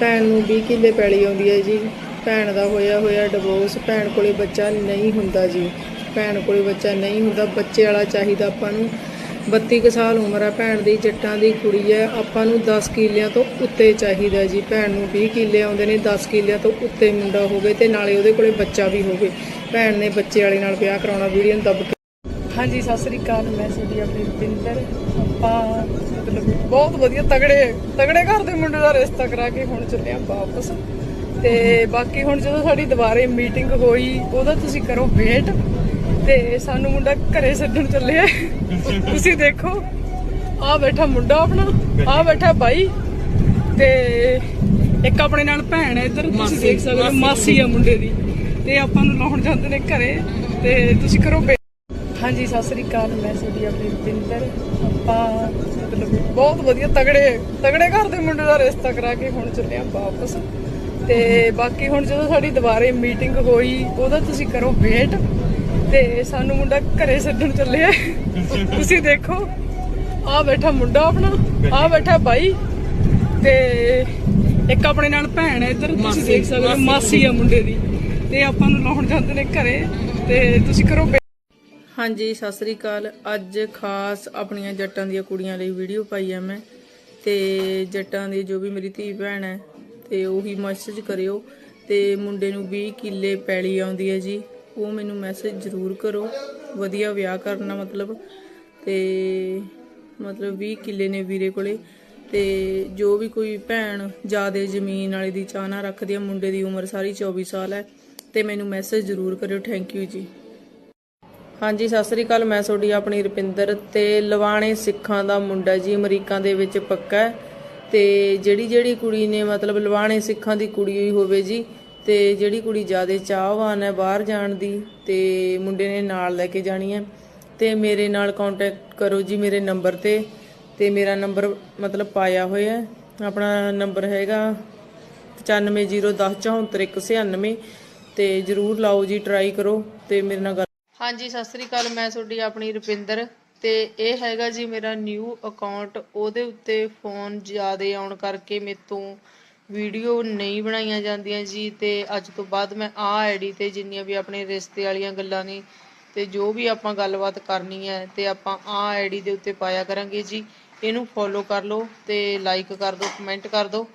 ਭੈਣ ਨੂੰ 20 ਕਿੱਲੇ ਪੈਲੀ ਆਉਂਦੀ ਹੈ ਜੀ। ਭੈਣ ਦਾ ਹੋਇਆ ਹੋਇਆ ਡਿਵੋਰਸ ਭੈਣ ਕੋਲੇ ਬੱਚਾ ਨਹੀਂ ਹੁੰਦਾ ਜੀ। ਭੈਣ ਕੋਲੇ ਬੱਚਾ ਨਹੀਂ ਹੁੰਦਾ, ਬੱਚੇ ਵਾਲਾ ਚਾਹੀਦਾ ਆਪਾਂ ਨੂੰ। 32 ਕੁ ਸਾਲ ਉਮਰ ਆ, ਭੈਣ ਦੀ, ਜੱਟਾਂ ਦੀ ਕੁੜੀ ਹੈ। ਆਪਾਂ ਨੂੰ 10 ਕਿੱਲਿਆਂ ਤੋਂ ਉੱਤੇ ਚਾਹੀਦਾ ਜੀ। ਭੈਣ ਨੂੰ 20 ਕਿੱਲੇ ਆਉਂਦੇ ਨੇ 10 ਕਿੱਲਿਆਂ ਤੋਂ ਉੱਤੇ ਮੁੰਡਾ ਹੋਵੇ ਤੇ ਨਾਲੇ ਉਹਦੇ ਕੋਲੇ ਬੱਚਾ ਵੀ ਹੋਵੇ। ਭੈਣ ਨੇ ਬੱਚੇ ਵਾਲੇ ਨਾਲ ਵਿਆਹ ਕਰਾਉਣਾ, ਵੀਡੀਓ ਨੂੰ ਦੱਬ ਹਾਂਜੀ ਸਤਿ ਸ੍ਰੀ ਅਕਾਲ ਮੈਂ ਤੁਹਾਡੀ ਆਪਣੀ ਰੁਪਿੰਦਰ ਆਪਾਂ ਮਤਲਬ ਬਹੁਤ ਵਧੀਆ ਤਗੜੇ ਤਗੜੇ ਘਰ ਦੇ ਮੁੰਡੇ ਦਾ ਰਿਸ਼ਤਾ ਕਰਾ ਕੇ ਹੁਣ ਚੱਲੇ ਆ ਵਾਪਸ। ਤੇ ਬਾਕੀ ਹੁਣ ਜਦੋਂ ਸਾਡੀ ਦੁਬਾਰੇ ਮੀਟਿੰਗ ਹੋਈ ਉਹਦਾ ਤੁਸੀਂ ਕਰੋ ਵੇਟ। ਤੇ ਸਾਨੂੰ ਮੁੰਡਾ ਘਰੇ ਛੱਡਣ ਚੱਲੇ ਆ। ਤੁਸੀਂ ਦੇਖੋ ਆ ਬੈਠਾ ਮੁੰਡਾ ਆਪਣਾ ਆ ਬੈਠਾ ਬਾਈ। ਤੇ ਇੱਕ ਆਪਣੇ ਨਾਲ ਭੈਣ ਹੈ ਇੱਧਰ ਤੁਸੀਂ ਦੇਖ ਸਕਦੇ ਹੋ ਮਾਸੀ। ਆ ਮੁੰਡੇ ਦੀ। ਤੇ ਆਪਾਂ ਨੂੰ ਲਾਉਣ ਜਾਂਦੇ ਨੇ ਘਰੇ। ਤੇ ਤੁਸੀਂ ਕਰੋ ਹਾਂਜੀ ਸਤਿ ਸ੍ਰੀ ਅਕਾਲ ਮੈਂ ਤੁਹਾਡੀ ਆਪਣੀ ਰੁਪਿੰਦਰ ਆਪਾਂ ਮਤਲਬ ਬਹੁਤ ਵਧੀਆ ਤਗੜੇ ਤਗੜੇ ਘਰ ਦੇ ਮੁੰਡੇ ਦਾ ਰਿਸ਼ਤਾ ਕਰਾ ਕੇ ਹੁਣ ਚੱਲੇ ਆ ਵਾਪਸ। ਤੇ ਬਾਕੀ ਹੁਣ ਜਦੋਂ ਸਾਡੀ ਦੁਬਾਰੇ ਮੀਟਿੰਗ ਹੋਈ ਉਹਦਾ ਤੁਸੀਂ ਕਰੋ ਵੇਟ। ਤੇ ਸਾਨੂੰ ਮੁੰਡਾ ਘਰੇ ਛੱਡਣ ਚੱਲੇ ਆ। ਤੁਸੀਂ ਦੇਖੋ ਆ ਬੈਠਾ ਮੁੰਡਾ ਆਪਣਾ ਆ ਬੈਠਾ ਬਾਈ। ਤੇ ਇੱਕ ਆਪਣੇ ਨਾਲ ਭੈਣ ਹੈ ਇੱਧਰ ਤੁਸੀਂ ਦੇਖ ਸਕਦੇ ਹੋ ਮਾਸੀ ਆ ਮੁੰਡੇ ਦੀ। ਤੇ ਆਪਾਂ ਨੂੰ ਲਾਉਣ ਜਾਂਦੇ ਨੇ ਘਰੇ। ਤੇ ਤੁਸੀਂ ਕਰੋ ਹਾਂਜੀ, ਸਤਿ ਸ੍ਰੀ ਅਕਾਲ। ਅੱਜ ਖਾਸ ਆਪਣੀਆਂ ਜੱਟਾਂ ਦੀਆਂ ਕੁੜੀਆਂ ਲਈ ਵੀਡੀਓ ਪਾਈ ਆ ਮੈਂ। ਤੇ ਜੱਟਾਂ ਦੀ ਜੋ ਵੀ ਮੇਰੀ ਧੀ ਭੈਣ ਹੈ, ਤੇ ਉਹੀ ਮੈਸੇਜ ਕਰਿਓ। ਤੇ ਮੁੰਡੇ ਨੂੰ 20 ਕਿੱਲੇ ਪੈਲੀ ਆਉਂਦੀ ਹੈ ਜੀ, ਉਹ ਮੈਨੂੰ ਮੈਸੇਜ ਜ਼ਰੂਰ ਕਰੋ। ਵਧੀਆ ਵਿਆਹ ਕਰਨਾ ਮਤਲਬ। ਤੇ ਮਤਲਬ 20 ਕਿੱਲੇ ਨੇ ਵੀਰੇ ਕੋਲੇ। ਤੇ ਜੋ ਵੀ ਕੋਈ ਭੈਣ ਜਿਆਦੇ ਜ਼ਮੀਨ ਵਾਲੇ ਦੀ ਚਾਹਨਾ ਰੱਖਦੀ ਹੈ ਮੁੰਡੇ ਦੀ ਉਮਰ ਸਾਰੀ 24 ਸਾਲ ਹੈ, ਤੇ ਮੈਨੂੰ ਮੈਸੇਜ ਜ਼ਰੂਰ ਕਰਿਓ। ਥੈਂਕ ਯੂ ਜੀ। ਹਾਂਜੀ, ਸਤਿ ਸ੍ਰੀ ਅਕਾਲ। ਮੈਂ ਤੁਹਾਡੀ ਆਪਣੀ ਰੁਪਿੰਦਰ ਤੇ ਲਵਾਣੇ ਸਿੱਖਾਂ ਦਾ ਮੁੰਡਾ ਜੀ, ਅਮਰੀਕਾ ਦੇ ਵਿੱਚ ਪੱਕਾ ਹੈ। ਤੇ ਜਿਹੜੀ ਜਿਹੜੀ ਕੁੜੀ ਨੇ ਮਤਲਬ ਲਵਾਣੇ ਸਿੱਖਾਂ ਦੀ ਕੁੜੀ ਹੋਈ ਹੋਵੇ ਜੀ, ਤੇ ਜਿਹੜੀ ਕੁੜੀ ਜ਼ਿਆਦਾ ਚਾਹਵਾਨ ਹੈ ਬਾਹਰ ਜਾਣ ਦੀ, ਤੇ ਮੁੰਡੇ ਨੇ ਨਾਲ ਲੈ ਕੇ ਜਾਣੀ ਹੈ। ਤੇ ਮੇਰੇ ਨਾਲ ਕੰਟੈਕਟ ਕਰੋ ਜੀ ਮੇਰੇ ਨੰਬਰ ਤੇ ਤੇ ਮੇਰਾ ਨੰਬਰ ਮਤਲਬ ਪਾਇਆ ਹੋਇਆ ਆਪਣਾ ਨੰਬਰ ਹੈਗਾ 9501044196 ਤੇ ਜਰੂਰ ਲਾਓ ਜੀ ਟਰਾਈ ਕਰੋ, ਤੇ ਮੇਰੇ ਨਾਲ ਗੱਲ ਹਾਂਜੀ, ਸਤਿ ਸ੍ਰੀ ਅਕਾਲ, ਮੈਂ ਤੁਹਾਡੀ ਆਪਣੀ ਰੁਪਿੰਦਰ ਤੇ ਇਹ ਹੈਗਾ ਜੀ ਮੇਰਾ ਨਿਊ ਅਕਾਊਂਟ ਉਹਦੇ ਉੱਤੇ ਫੋਨ ਜ਼ਿਆਦੇ ਆਉਣ ਕਰਕੇ ਮੇਰੇ ਤੋਂ ਵੀਡੀਓ ਨਹੀਂ ਬਣਾਈਆਂ ਜਾਂਦੀਆਂ ਜੀ ਤੇ ਅੱਜ ਤੋਂ ਬਾਅਦ ਮੈਂ ਆ ਆਈਡੀ ਤੇ ਜਿੰਨੀਆਂ ਵੀ ਆਪਣੇ ਰਿਸ਼ਤੇ ਵਾਲੀਆਂ ਗੱਲਾਂ ਨੇ ਤੇ ਜੋ ਵੀ ਆਪਾਂ ਗੱਲਬਾਤ ਕਰਨੀ ਹੈ ਤੇ ਆਪਾਂ ਆ ਆਈਡੀ ਦੇ ਉੱਤੇ ਪਾਇਆ ਕਰਾਂਗੇ ਜੀ। ਇਹਨੂੰ ਫੋਲੋ ਕਰ ਲਓ ਤੇ ਲਾਈਕ ਕਰ ਦਿਓ ਕਮੈਂਟ ਕਰ ਦਿਓ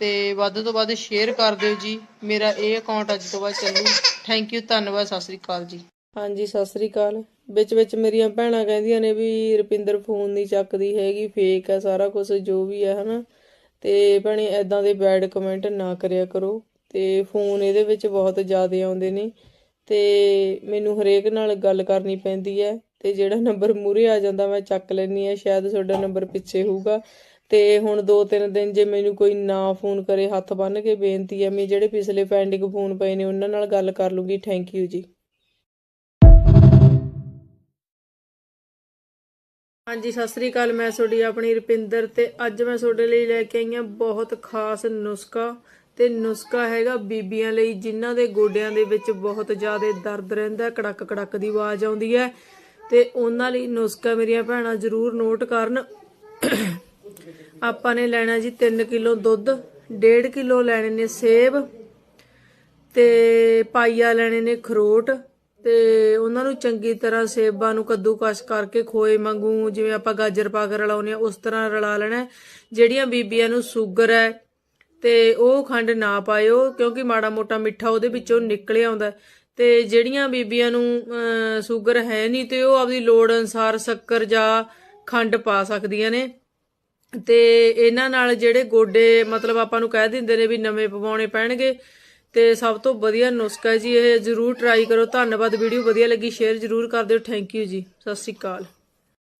ਤੇ ਵੱਧ ਤੋਂ ਵੱਧ ਸ਼ੇਅਰ ਕਰ ਦਿਓ ਜੀ। ਮੇਰਾ ਇਹ ਅਕਾਊਂਟ ਅੱਜ ਤੋਂ ਬਾਅਦ ਚੱਲੂ। ਥੈਂਕ ਯੂ ਧੰਨਵਾਦ, ਸਤਿ ਸ੍ਰੀ ਅਕਾਲ ਜੀ। ਹਾਂਜੀ, ਸਤਿ ਸ੍ਰੀ ਅਕਾਲ। ਵਿੱਚ ਵਿੱਚ ਮੇਰੀਆਂ ਭੈਣਾਂ ਕਹਿੰਦੀਆਂ ਨੇ ਵੀ ਰੁਪਿੰਦਰ ਫੋਨ ਨਹੀਂ ਚੱਕਦੀ ਹੈਗੀ ਫੇਕ ਹੈ ਸਾਰਾ ਕੁਝ ਜੋ ਵੀ ਹੈ ਹਨਾ। ਤੇ ਭੈਣੇ ਐਦਾਂ ਦੇ ਬੈਡ ਕਮੈਂਟ ਨਾ ਕਰਿਆ ਕਰੋ। ਤੇ ਫੋਨ ਇਹਦੇ ਵਿੱਚ ਬਹੁਤ ਜ਼ਿਆਦਾ ਆਉਂਦੇ ਨੇ। ਤੇ ਮੈਨੂੰ ਹਰੇਕ ਨਾਲ ਗੱਲ ਕਰਨੀ ਪੈਂਦੀ ਹੈ। ਤੇ ਜਿਹੜਾ ਨੰਬਰ ਮੂਰੇ ਆ ਜਾਂਦਾ, ਮੈਂ ਚੱਕ ਲੈਣੀ ਆ ਸ਼ਾਇਦ ਤੁਹਾਡਾ ਨੰਬਰ ਪਿੱਛੇ ਹੋਊਗਾ। ਤੇ ਹੁਣ ਦੋ ਤਿੰਨ ਦਿਨ ਜੇ ਮੈਨੂੰ ਕੋਈ ਨਾ ਫੋਨ ਕਰੇ, ਹੱਥ ਬੰਨ ਕੇ ਬੇਨਤੀ ਹੈ, ਮੈਂ ਜਿਹੜੇ ਪਿਛਲੇ ਪੈਂਡਿੰਗ ਫੋਨ ਪਏ ਨੇ, ਉਹਨਾਂ ਨਾਲ ਗੱਲ ਕਰ ਲੂੰਗੀ। ਥੈਂਕ ਯੂ ਜੀ। ਹਾਂਜੀ ਸਤਿ ਸ੍ਰੀ ਅਕਾਲ। ਮੈਂ ਤੁਹਾਡੀ ਆਪਣੀ ਰੁਪਿੰਦਰ ਤੇ ਅੱਜ ਮੈਂ ਤੁਹਾਡੇ ਲਈ ਲੈ ਕੇ ਆਈ ਹਾਂ ਬਹੁਤ ਖਾਸ ਨੁਸਖਾ ਤੇ ਨੁਸਖਾ ਹੈਗਾ ਬੀਬੀਆਂ ਲਈ ਜਿਨ੍ਹਾਂ ਦੇ ਗੋਡਿਆਂ ਦੇ ਵਿੱਚ ਬਹੁਤ ਜ਼ਿਆਦਾ ਦਰਦ ਰਹਿੰਦਾ ਹੈ, ਕੜਕ ਕੜਕ ਦੀ ਆਵਾਜ਼ ਆਉਂਦੀ ਹੈ ਤੇ ਉਹਨਾਂ ਲਈ ਨੁਸਖਾ ਮੇਰੀਆਂ ਭੈਣਾਂ ਜ਼ਰੂਰ ਨੋਟ ਕਰਨ। ਆਪਾਂ ਨੇ ਲੈਣਾ ਜੀ 3 ਕਿਲੋ ਦੁੱਧ 1.5 ਕਿਲੋ ਲੈਣੇ ਨੇ ਸੇਬ ਤੇ ਪਾਈਆ ਲੈਣੇ ਨੇ ਖਰੋਟ ਤੇ ਉਹਨਾਂ ਨੂੰ ਚੰਗੀ ਤਰ੍ਹਾਂ ਸੇਬਾਂ ਨੂੰ ਕੱਦੂਕਸ਼ ਕਰਕੇ ਖੋਏ ਵਾਂਗੂ, ਜਿਵੇਂ ਆਪਾਂ ਗਾਜਰ ਪਾ ਕੇ ਰਲਾਉਂਦੇ ਆ ਉਸ ਤਰ੍ਹਾਂ ਰਲਾ ਲੈਣਾ ਜਿਹੜੀਆਂ ਬੀਬੀਆਂ ਨੂੰ ਸ਼ੂਗਰ ਹੈ, ਤੇ ਉਹ ਖੰਡ ਨਾ ਪਾਇਓ, ਕਿਉਂਕਿ ਮਾੜਾ ਮੋਟਾ ਮਿੱਠਾ ਉਹਦੇ ਵਿੱਚੋਂ ਨਿਕਲ ਆਉਂਦਾ ਹੈ। ਤੇ ਜਿਹੜੀਆਂ ਬੀਬੀਆਂ ਨੂੰ ਸ਼ੂਗਰ ਹੈ ਨਹੀਂ, ਤੇ ਉਹ ਆਪਦੀ ਲੋੜ ਅਨਸਾਰ ਸ਼ੱਕਰ ਜਾਂ ਖੰਡ ਪਾ ਸਕਦੀਆਂ ਨੇ ਤੇ ਇਹਨਾਂ ਨਾਲ ਜਿਹੜੇ ਗੋਡੇ, ਮਤਲਬ ਆਪਾਂ ਨੂੰ ਕਹਿ ਦਿੰਦੇ ਨੇ ਵੀ ਨਵੇਂ ਪਵਾਉਣੇ ਪੈਣਗੇ ਤੇ ਸਭ ਤੋਂ ਵਧੀਆ ਨੁਸਖਾ ਜੀ, ਇਹ ਜਰੂਰ ਟਰਾਈ ਕਰੋ। ਧੰਨਵਾਦ, ਵੀਡੀਓ ਵਧੀਆ ਲੱਗੀ ਸ਼ੇਅਰ ਜਰੂਰ ਕਰ ਦਿਓ। ਥੈਂਕ ਯੂ ਜੀ। ਸਤਿ ਸ੍ਰੀ ਅਕਾਲ।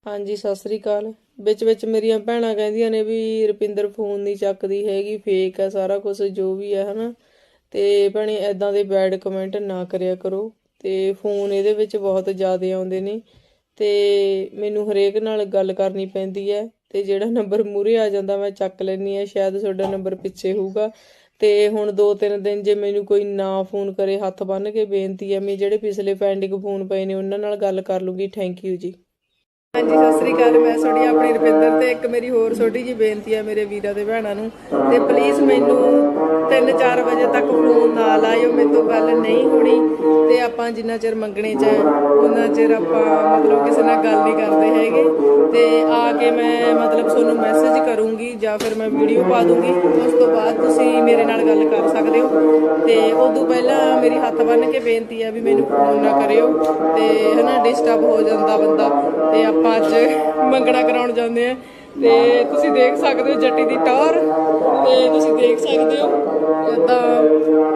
ਹਾਂਜੀ, ਸਤਿ ਸ੍ਰੀ ਅਕਾਲ। ਵਿੱਚ ਵਿੱਚ ਮੇਰੀਆਂ ਭੈਣਾਂ ਕਹਿੰਦੀਆਂ ਨੇ ਵੀ ਰੁਪਿੰਦਰ ਫੋਨ ਨਹੀਂ ਚੱਕਦੀ ਹੈਗੀ ਫੇਕ ਹੈ ਸਾਰਾ ਕੁਝ ਜੋ ਵੀ ਹੈ, ਹਨਾ। ਤੇ ਭੈਣੇ ਐਦਾਂ ਦੇ ਬੈਡ ਕਮੈਂਟ ਨਾ ਕਰਿਆ ਕਰੋ। ਤੇ ਫੋਨ ਇਹਦੇ ਵਿੱਚ ਬਹੁਤ ਜ਼ਿਆਦਾ ਆਉਂਦੇ ਨੇ। ਤੇ ਮੈਨੂੰ ਹਰੇਕ ਨਾਲ ਗੱਲ ਕਰਨੀ ਪੈਂਦੀ ਹੈ। ਤੇ ਜਿਹੜਾ ਨੰਬਰ ਮੂਰੇ ਆ ਜਾਂਦਾ, ਮੈਂ ਚੱਕ ਲੈਣੀ ਆ ਸ਼ਾਇਦ ਤੁਹਾਡਾ ਨੰਬਰ ਪਿੱਛੇ ਹੋਊਗਾ। ਤੇ ਹੁਣ ਦੋ ਤਿੰਨ ਦਿਨ ਜੇ ਮੈਨੂੰ ਕੋਈ ਨਾ ਫੋਨ ਕਰੇ, ਹੱਥ ਬੰਨ ਕੇ ਬੇਨਤੀ ਹੈ ਮੇ ਜਿਹੜੇ ਪਿਛਲੇ ਪੈਂਡਿੰਗ ਫੋਨ ਪਏ ਨੇ, ਉਹਨਾਂ ਨਾਲ ਗੱਲ ਕਰ ਲੂੰਗੀ। ਥੈਂਕ ਯੂ ਜੀ। ਹਾਂਜੀ, ਸਤਿ ਸ੍ਰੀ ਅਕਾਲ। ਮੈਂ ਤੁਹਾਡੀ ਆਪਣੀ ਰਵਿੰਦਰ ਤੇ ਇੱਕ ਮੇਰੀ ਹੋਰ ਛੋਟੀ ਜੀ ਬੇਨਤੀ ਹੈ ਮੇਰੇ ਵੀਰਾਂ ਦੇ ਭੈਣਾਂ ਨੂੰ। ਤੇ ਪਲੀਜ਼ ਮੈਨੂੰ 3-4 ਵਜੇ ਤੱਕ ਫੋਨ ਨਾ ਲਾਇਓ ਮੇਰੇ ਤੋਂ ਗੱਲ ਨਹੀਂ ਹੋਣੀ ਤੇ ਆਪਾਂ ਜਿੰਨਾ ਚਿਰ ਮੰਗਣੇ ਚ ਹੈ, ਉਹਨਾਂ ਚਿਰ ਆਪਾਂ ਮਤਲਬ ਕਿਸੇ ਨਾਲ ਗੱਲ ਨਹੀਂ ਕਰਦੇ ਹੈਗੇ। ਤੇ ਆ ਕੇ ਮੈਂ ਮਤਲਬ ਤੁਹਾਨੂੰ ਮੈਸੇਜ ਕਰੂੰਗੀ ਜਾਂ ਫਿਰ ਮੈਂ ਵੀਡੀਓ ਪਾ ਦੂੰਗੀ। ਉਸ ਤੋਂ ਬਾਅਦ ਤੁਸੀਂ ਮੇਰੇ ਨਾਲ ਗੱਲ ਕਰ ਸਕਦੇ ਹੋ। ਤੇ ਉਦੋਂ ਪਹਿਲਾਂ ਮੇਰੀ ਹੱਥ ਬੰਨ ਕੇ ਬੇਨਤੀ ਹੈ ਵੀ ਮੈਨੂੰ ਫੋਨ ਨਾ ਕਰਿਓ ਤੇ ਹਨਾ ਡਿਸਟਰਬ ਹੋ ਜਾਂਦਾ ਬੰਦਾ ਤੇ ਆਪਾਂ ਅੱਜ ਮੰਗਣਾ ਕਰਾਉਣ ਜਾਂਦੇ ਆ। ਤੇ ਤੁਸੀਂ ਦੇਖ ਸਕਦੇ ਹੋ ਜੱਟੀ ਦੀ ਟੌਰ ਤੇ ਤੁਸੀਂ ਦੇਖ ਸਕਦੇ ਹੋ ਤਾਂ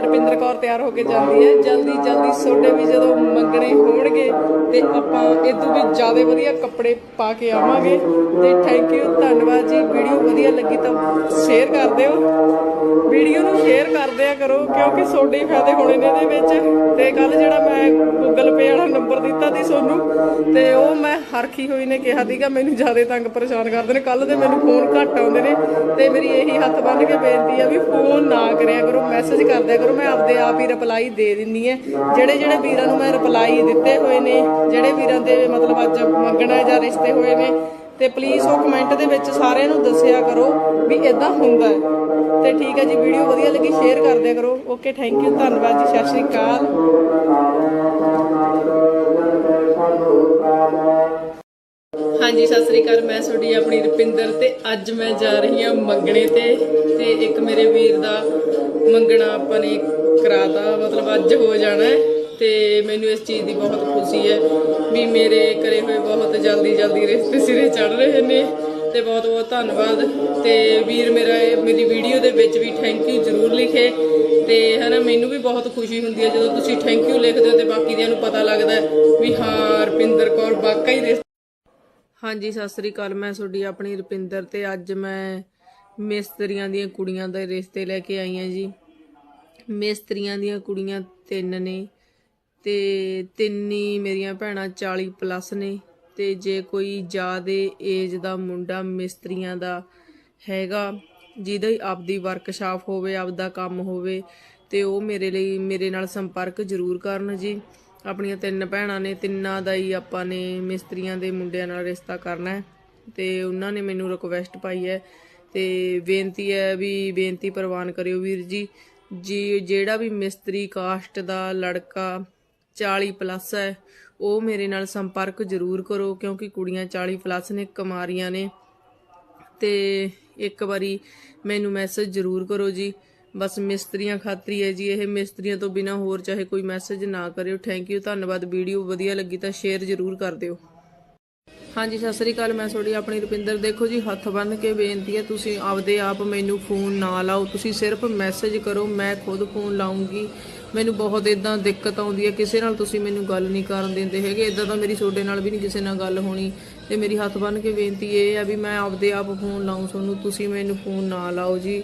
ਰੁਪਿੰਦਰ ਕੌਰ ਤਿਆਰ ਹੋ ਕੇ ਜਾਂਦੀ ਹੈ। ਜਲਦੀ ਜਲਦੀ ਸੋਡੇ ਵੀ ਜਦੋਂ ਮੰਗਣੇ ਹੋਣਗੇ ਤੇ ਆਪਾਂ ਇਦੋਂ ਵੀ ਜ਼ਿਆਦਾ ਵਧੀਆ ਕੱਪੜੇ ਪਾ ਕੇ ਆਵਾਂਗੇ। ਤੇ ਥੈਂਕ ਯੂ ਧੰਨਵਾਦ ਜੀ। ਵੀਡੀਓ ਵਧੀਆ ਲੱਗੀ ਤਾਂ ਸ਼ੇਅਰ ਕਰ ਦਿਓ। ਵੀਡੀਓ ਨੂੰ ਸ਼ੇਅਰ ਕਰ ਦਿਆ ਕਰੋ, ਕਿਉਂਕਿ ਸੋਡੇ ਹੀ ਫਾਇਦੇ ਹੋਣੇ ਨੇ ਇਹਦੇ ਵਿੱਚ। ਤੇ ਕੱਲ ਜਿਹੜਾ ਮੈਂ ਗੂਗਲ ਪੇ ਵਾਲਾ ਨੰਬਰ ਦਿੱਤਾ ਸੀ ਸੋਨੂੰ, ਤੇ ਉਹ ਮੈਂ ਹਰਖੀ ਹੋਈ ਨੇ ਕਿਹਾ ਸੀਗਾ, ਮੈਨੂੰ ਜ਼ਿਆਦਾ ਤੰਗ ਪਰੇਸ਼ਾਨ ਕਰਦੇ ਨੇ। ਕੱਲ ਦੇ ਮੈਨੂੰ ਫੋਨ ਘੱਟ ਆਉਂਦੇ ਨੇ ਤੇ ਮੇਰੀ ਇਹੀ ਹੱਥ ਬੰਨ ਕੇ ਬੇਨਤੀ ਆ ਵੀ ਫੋਨ ਨਾ ਕਰਿਆ ਕਰੋ ਮੈਸੇਜ ਕਰਦਿਆ ਕਰੋ, ਮੈਂ ਆਪਦੇ ਆਪ ਹੀ ਰਿਪਲਾਈ ਦੇ ਦਿੰਨੀ ਹੈ ਜਿਹੜੇ ਜਿਹੜੇ ਵੀਰਾਂ ਨੂੰ ਮੈਂ ਰਿਪਲਾਈ ਦਿੱਤੇ ਹੋਏ ਨੇ, ਜਿਹੜੇ ਵੀਰਾਂ ਦੇ ਮਤਲਬ ਅੱਜ ਮੰਗਣਾ ਜਾਂ ਰਿਸ਼ਤੇ ਹੋਏ ਨੇ, ਤੇ ਪਲੀਜ਼ ਉਹ ਕਮੈਂਟ ਦੇ ਵਿੱਚ ਸਾਰਿਆਂ ਨੂੰ ਦੱਸਿਆ ਕਰੋ ਵੀ ਇਦਾਂ ਹੁੰਦਾ ਹੈ। ਤੇ ਠੀਕ ਹੈ ਜੀ ਵੀਡੀਓ ਵਧੀਆ ਲੱਗੀ ਸ਼ੇਅਰ ਕਰ ਕਰੋ। ਓਕੇ ਥੈਂਕ ਯੂ ਧੰਨਵਾਦ ਜੀ, ਸਤਿ ਸ਼੍ਰੀ ਅਕਾਲ। ਹਾਂਜੀ, ਸਤਿ ਸ੍ਰੀ ਅਕਾਲ। ਮੈਂ ਤੁਹਾਡੀ ਆਪਣੀ ਰੁਪਿੰਦਰ ਤੇ ਅੱਜ ਮੈਂ ਜਾ ਰਹੀ ਹਾਂ ਮੰਗਣੇ ਤੇ ਤੇ ਇੱਕ ਮੇਰੇ ਵੀਰ ਦਾ ਮੰਗਣਾ ਆਪਾਂ ਨੇ ਕਰਾਤਾ, ਮਤਲਬ ਅੱਜ ਹੋ ਜਾਣਾ ਹੈ ਤੇ ਮੈਨੂੰ ਇਸ ਚੀਜ਼ ਦੀ ਬਹੁਤ ਖੁਸ਼ੀ ਹੈ ਵੀ ਮੇਰੇ ਕਰੇ ਹੋਏ ਬਹੁਤ ਜਲਦੀ ਜਲਦੀ ਰਿਸ਼ਤੇ ਸਿਰੇ ਚੜ ਰਹੇ ਨੇ ਤੇ ਬਹੁਤ ਬਹੁਤ ਧੰਨਵਾਦ। ਤੇ ਵੀਰ ਮੇਰਾ ਇਹ ਮੇਰੀ ਵੀਡੀਓ ਦੇ ਵਿੱਚ ਵੀ ਥੈਂਕ ਯੂ ਜ਼ਰੂਰ ਲਿਖੇ ਤੇ ਹਨਾ, ਮੈਨੂੰ ਵੀ ਬਹੁਤ ਖੁਸ਼ੀ ਹੁੰਦੀ ਹੈ ਜਦੋਂ ਤੁਸੀਂ ਥੈਂਕ ਯੂ ਲਿਖਦੇ ਹੋ ਤੇ ਬਾਕੀ ਦਿਆਂ ਨੂੰ ਪਤਾ ਲੱਗਦਾ ਵੀ ਹਾਂ, ਰੁਪਿੰਦਰ ਕੌਰ ਵਾਕਈ ਰਿਸ਼ਤੇ ਹਾਂਜੀ, ਸਤਿ ਸ੍ਰੀ ਅਕਾਲ। ਮੈਂ ਤੁਹਾਡੀ ਆਪਣੀ ਰੁਪਿੰਦਰ ਤੇ ਅੱਜ ਮੈਂ ਮਿਸਤਰੀਆਂ ਦੀਆਂ ਕੁੜੀਆਂ ਦੇ ਰਿਸ਼ਤੇ ਲੈ ਕੇ ਆਈ ਹਾਂ ਜੀ। ਮਿਸਤਰੀਆਂ ਦੀਆਂ ਕੁੜੀਆਂ ਤਿੰਨ ਨੇ ਤੇ ਤਿੰਨੀ ਮੇਰੀਆਂ ਭੈਣਾਂ 40 ਪਲੱਸ ਨੇ ਤੇ ਜੇ ਕੋਈ ਜ਼ਿਆਦਾ ਏਜ ਦਾ ਮੁੰਡਾ ਮਿਸਤਰੀਆਂ ਦਾ ਹੈਗਾ, ਜਿਹਦਾ ਹੀ ਆਪਦੀ ਵਰਕਸ਼ਾਪ ਹੋਵੇ, ਆਪਦਾ ਕੰਮ ਹੋਵੇ ਤੇ ਉਹ ਮੇਰੇ ਲਈ ਮੇਰੇ ਨਾਲ ਸੰਪਰਕ ਜ਼ਰੂਰ ਕਰਨ ਜੀ। ਆਪਣੀਆਂ ਤਿੰਨ ਭੈਣਾਂ ਨੇ, ਤਿੰਨਾਂ ਦਾ ਹੀ ਆਪਾਂ ਨੇ ਮਿਸਤਰੀਆਂ ਦੇ ਮੁੰਡਿਆਂ ਨਾਲ ਰਿਸ਼ਤਾ ਕਰਨਾ ਹੈ। ਤੇ ਉਹਨਾਂ ਨੇ ਮੈਨੂੰ ਰਿਕੁਐਸਟ ਪਾਈ ਹੈ ਤੇ ਬੇਨਤੀ ਹੈ ਵੀ ਬੇਨਤੀ ਪ੍ਰਵਾਨ ਕਰਿਓ ਵੀਰ ਜੀ। ਜੀ ਜਿਹੜਾ ਵੀ ਮਿਸਤਰੀ ਕਾਸਟ ਦਾ ਲੜਕਾ 40 ਪਲੱਸ ਹੈ, ਉਹ ਮੇਰੇ ਨਾਲ ਸੰਪਰਕ ਜ਼ਰੂਰ ਕਰੋ ਕਿਉਂਕਿ ਕੁੜੀਆਂ 40 ਪਲੱਸ ਨੇ, ਕੁਮਾਰੀਆਂ ਨੇ। ਤੇ ਇੱਕ ਵਾਰੀ ਮੈਨੂੰ ਮੈਸੇਜ ਜ਼ਰੂਰ ਕਰੋ ਜੀ। ਬਸ ਮਿਸਤਰੀਆਂ ਖਾਤਰੀ ਹੈ ਜੀ, ਇਹ ਮਿਸਤਰੀਆਂ ਤੋਂ ਬਿਨਾ ਹੋਰ ਚਾਹੇ ਕੋਈ ਮੈਸੇਜ ਨਾ ਕਰਿਓ। ਥੈਂਕ ਯੂ ਧੰਨਵਾਦ। ਵੀਡੀਓ ਵਧੀਆ ਲੱਗੀ ਤਾਂ ਸ਼ੇਅਰ ਜ਼ਰੂਰ ਕਰ ਦਿਓ। ਹਾਂਜੀ, ਸਤਿ ਸ੍ਰੀ ਅਕਾਲ। ਮੈਂ ਤੁਹਾਡੀ ਆਪਣੀ ਰੁਪਿੰਦਰ। ਦੇਖੋ ਜੀ, ਹੱਥ ਬੰਨ ਕੇ ਬੇਨਤੀ ਹੈ, ਤੁਸੀਂ ਆਪਦੇ ਆਪ ਮੈਨੂੰ ਫੋਨ ਨਾ ਲਾਓ। ਤੁਸੀਂ ਸਿਰਫ ਮੈਸੇਜ ਕਰੋ, ਮੈਂ ਖੁਦ ਫੋਨ ਲਾਉਂਗੀ। ਮੈਨੂੰ ਬਹੁਤ ਇਦਾਂ ਦਿੱਕਤ ਆਉਂਦੀ ਹੈ, ਕਿਸੇ ਨਾਲ ਤੁਸੀਂ ਮੈਨੂੰ ਗੱਲ ਨਹੀਂ ਕਰਨ ਦਿੰਦੇ ਹੈਗੇ। ਇਦਾਂ ਤਾਂ ਮੇਰੀ ਤੁਹਾਡੇ ਨਾਲ ਵੀ ਨਹੀਂ ਕਿਸੇ ਨਾਲ ਗੱਲ ਹੋਣੀ। ਤੇ ਮੇਰੀ ਹੱਥ ਬੰਨ ਕੇ ਬੇਨਤੀ ਇਹ ਹੈ ਵੀ ਮੈਂ ਆਪਦੇ ਆਪ ਫੋਨ ਲਾਉਂ ਤੁਹਾਨੂੰ, ਤੁਸੀਂ ਮੈਨੂੰ ਫੋਨ ਨਾ ਲਾਓ ਜੀ।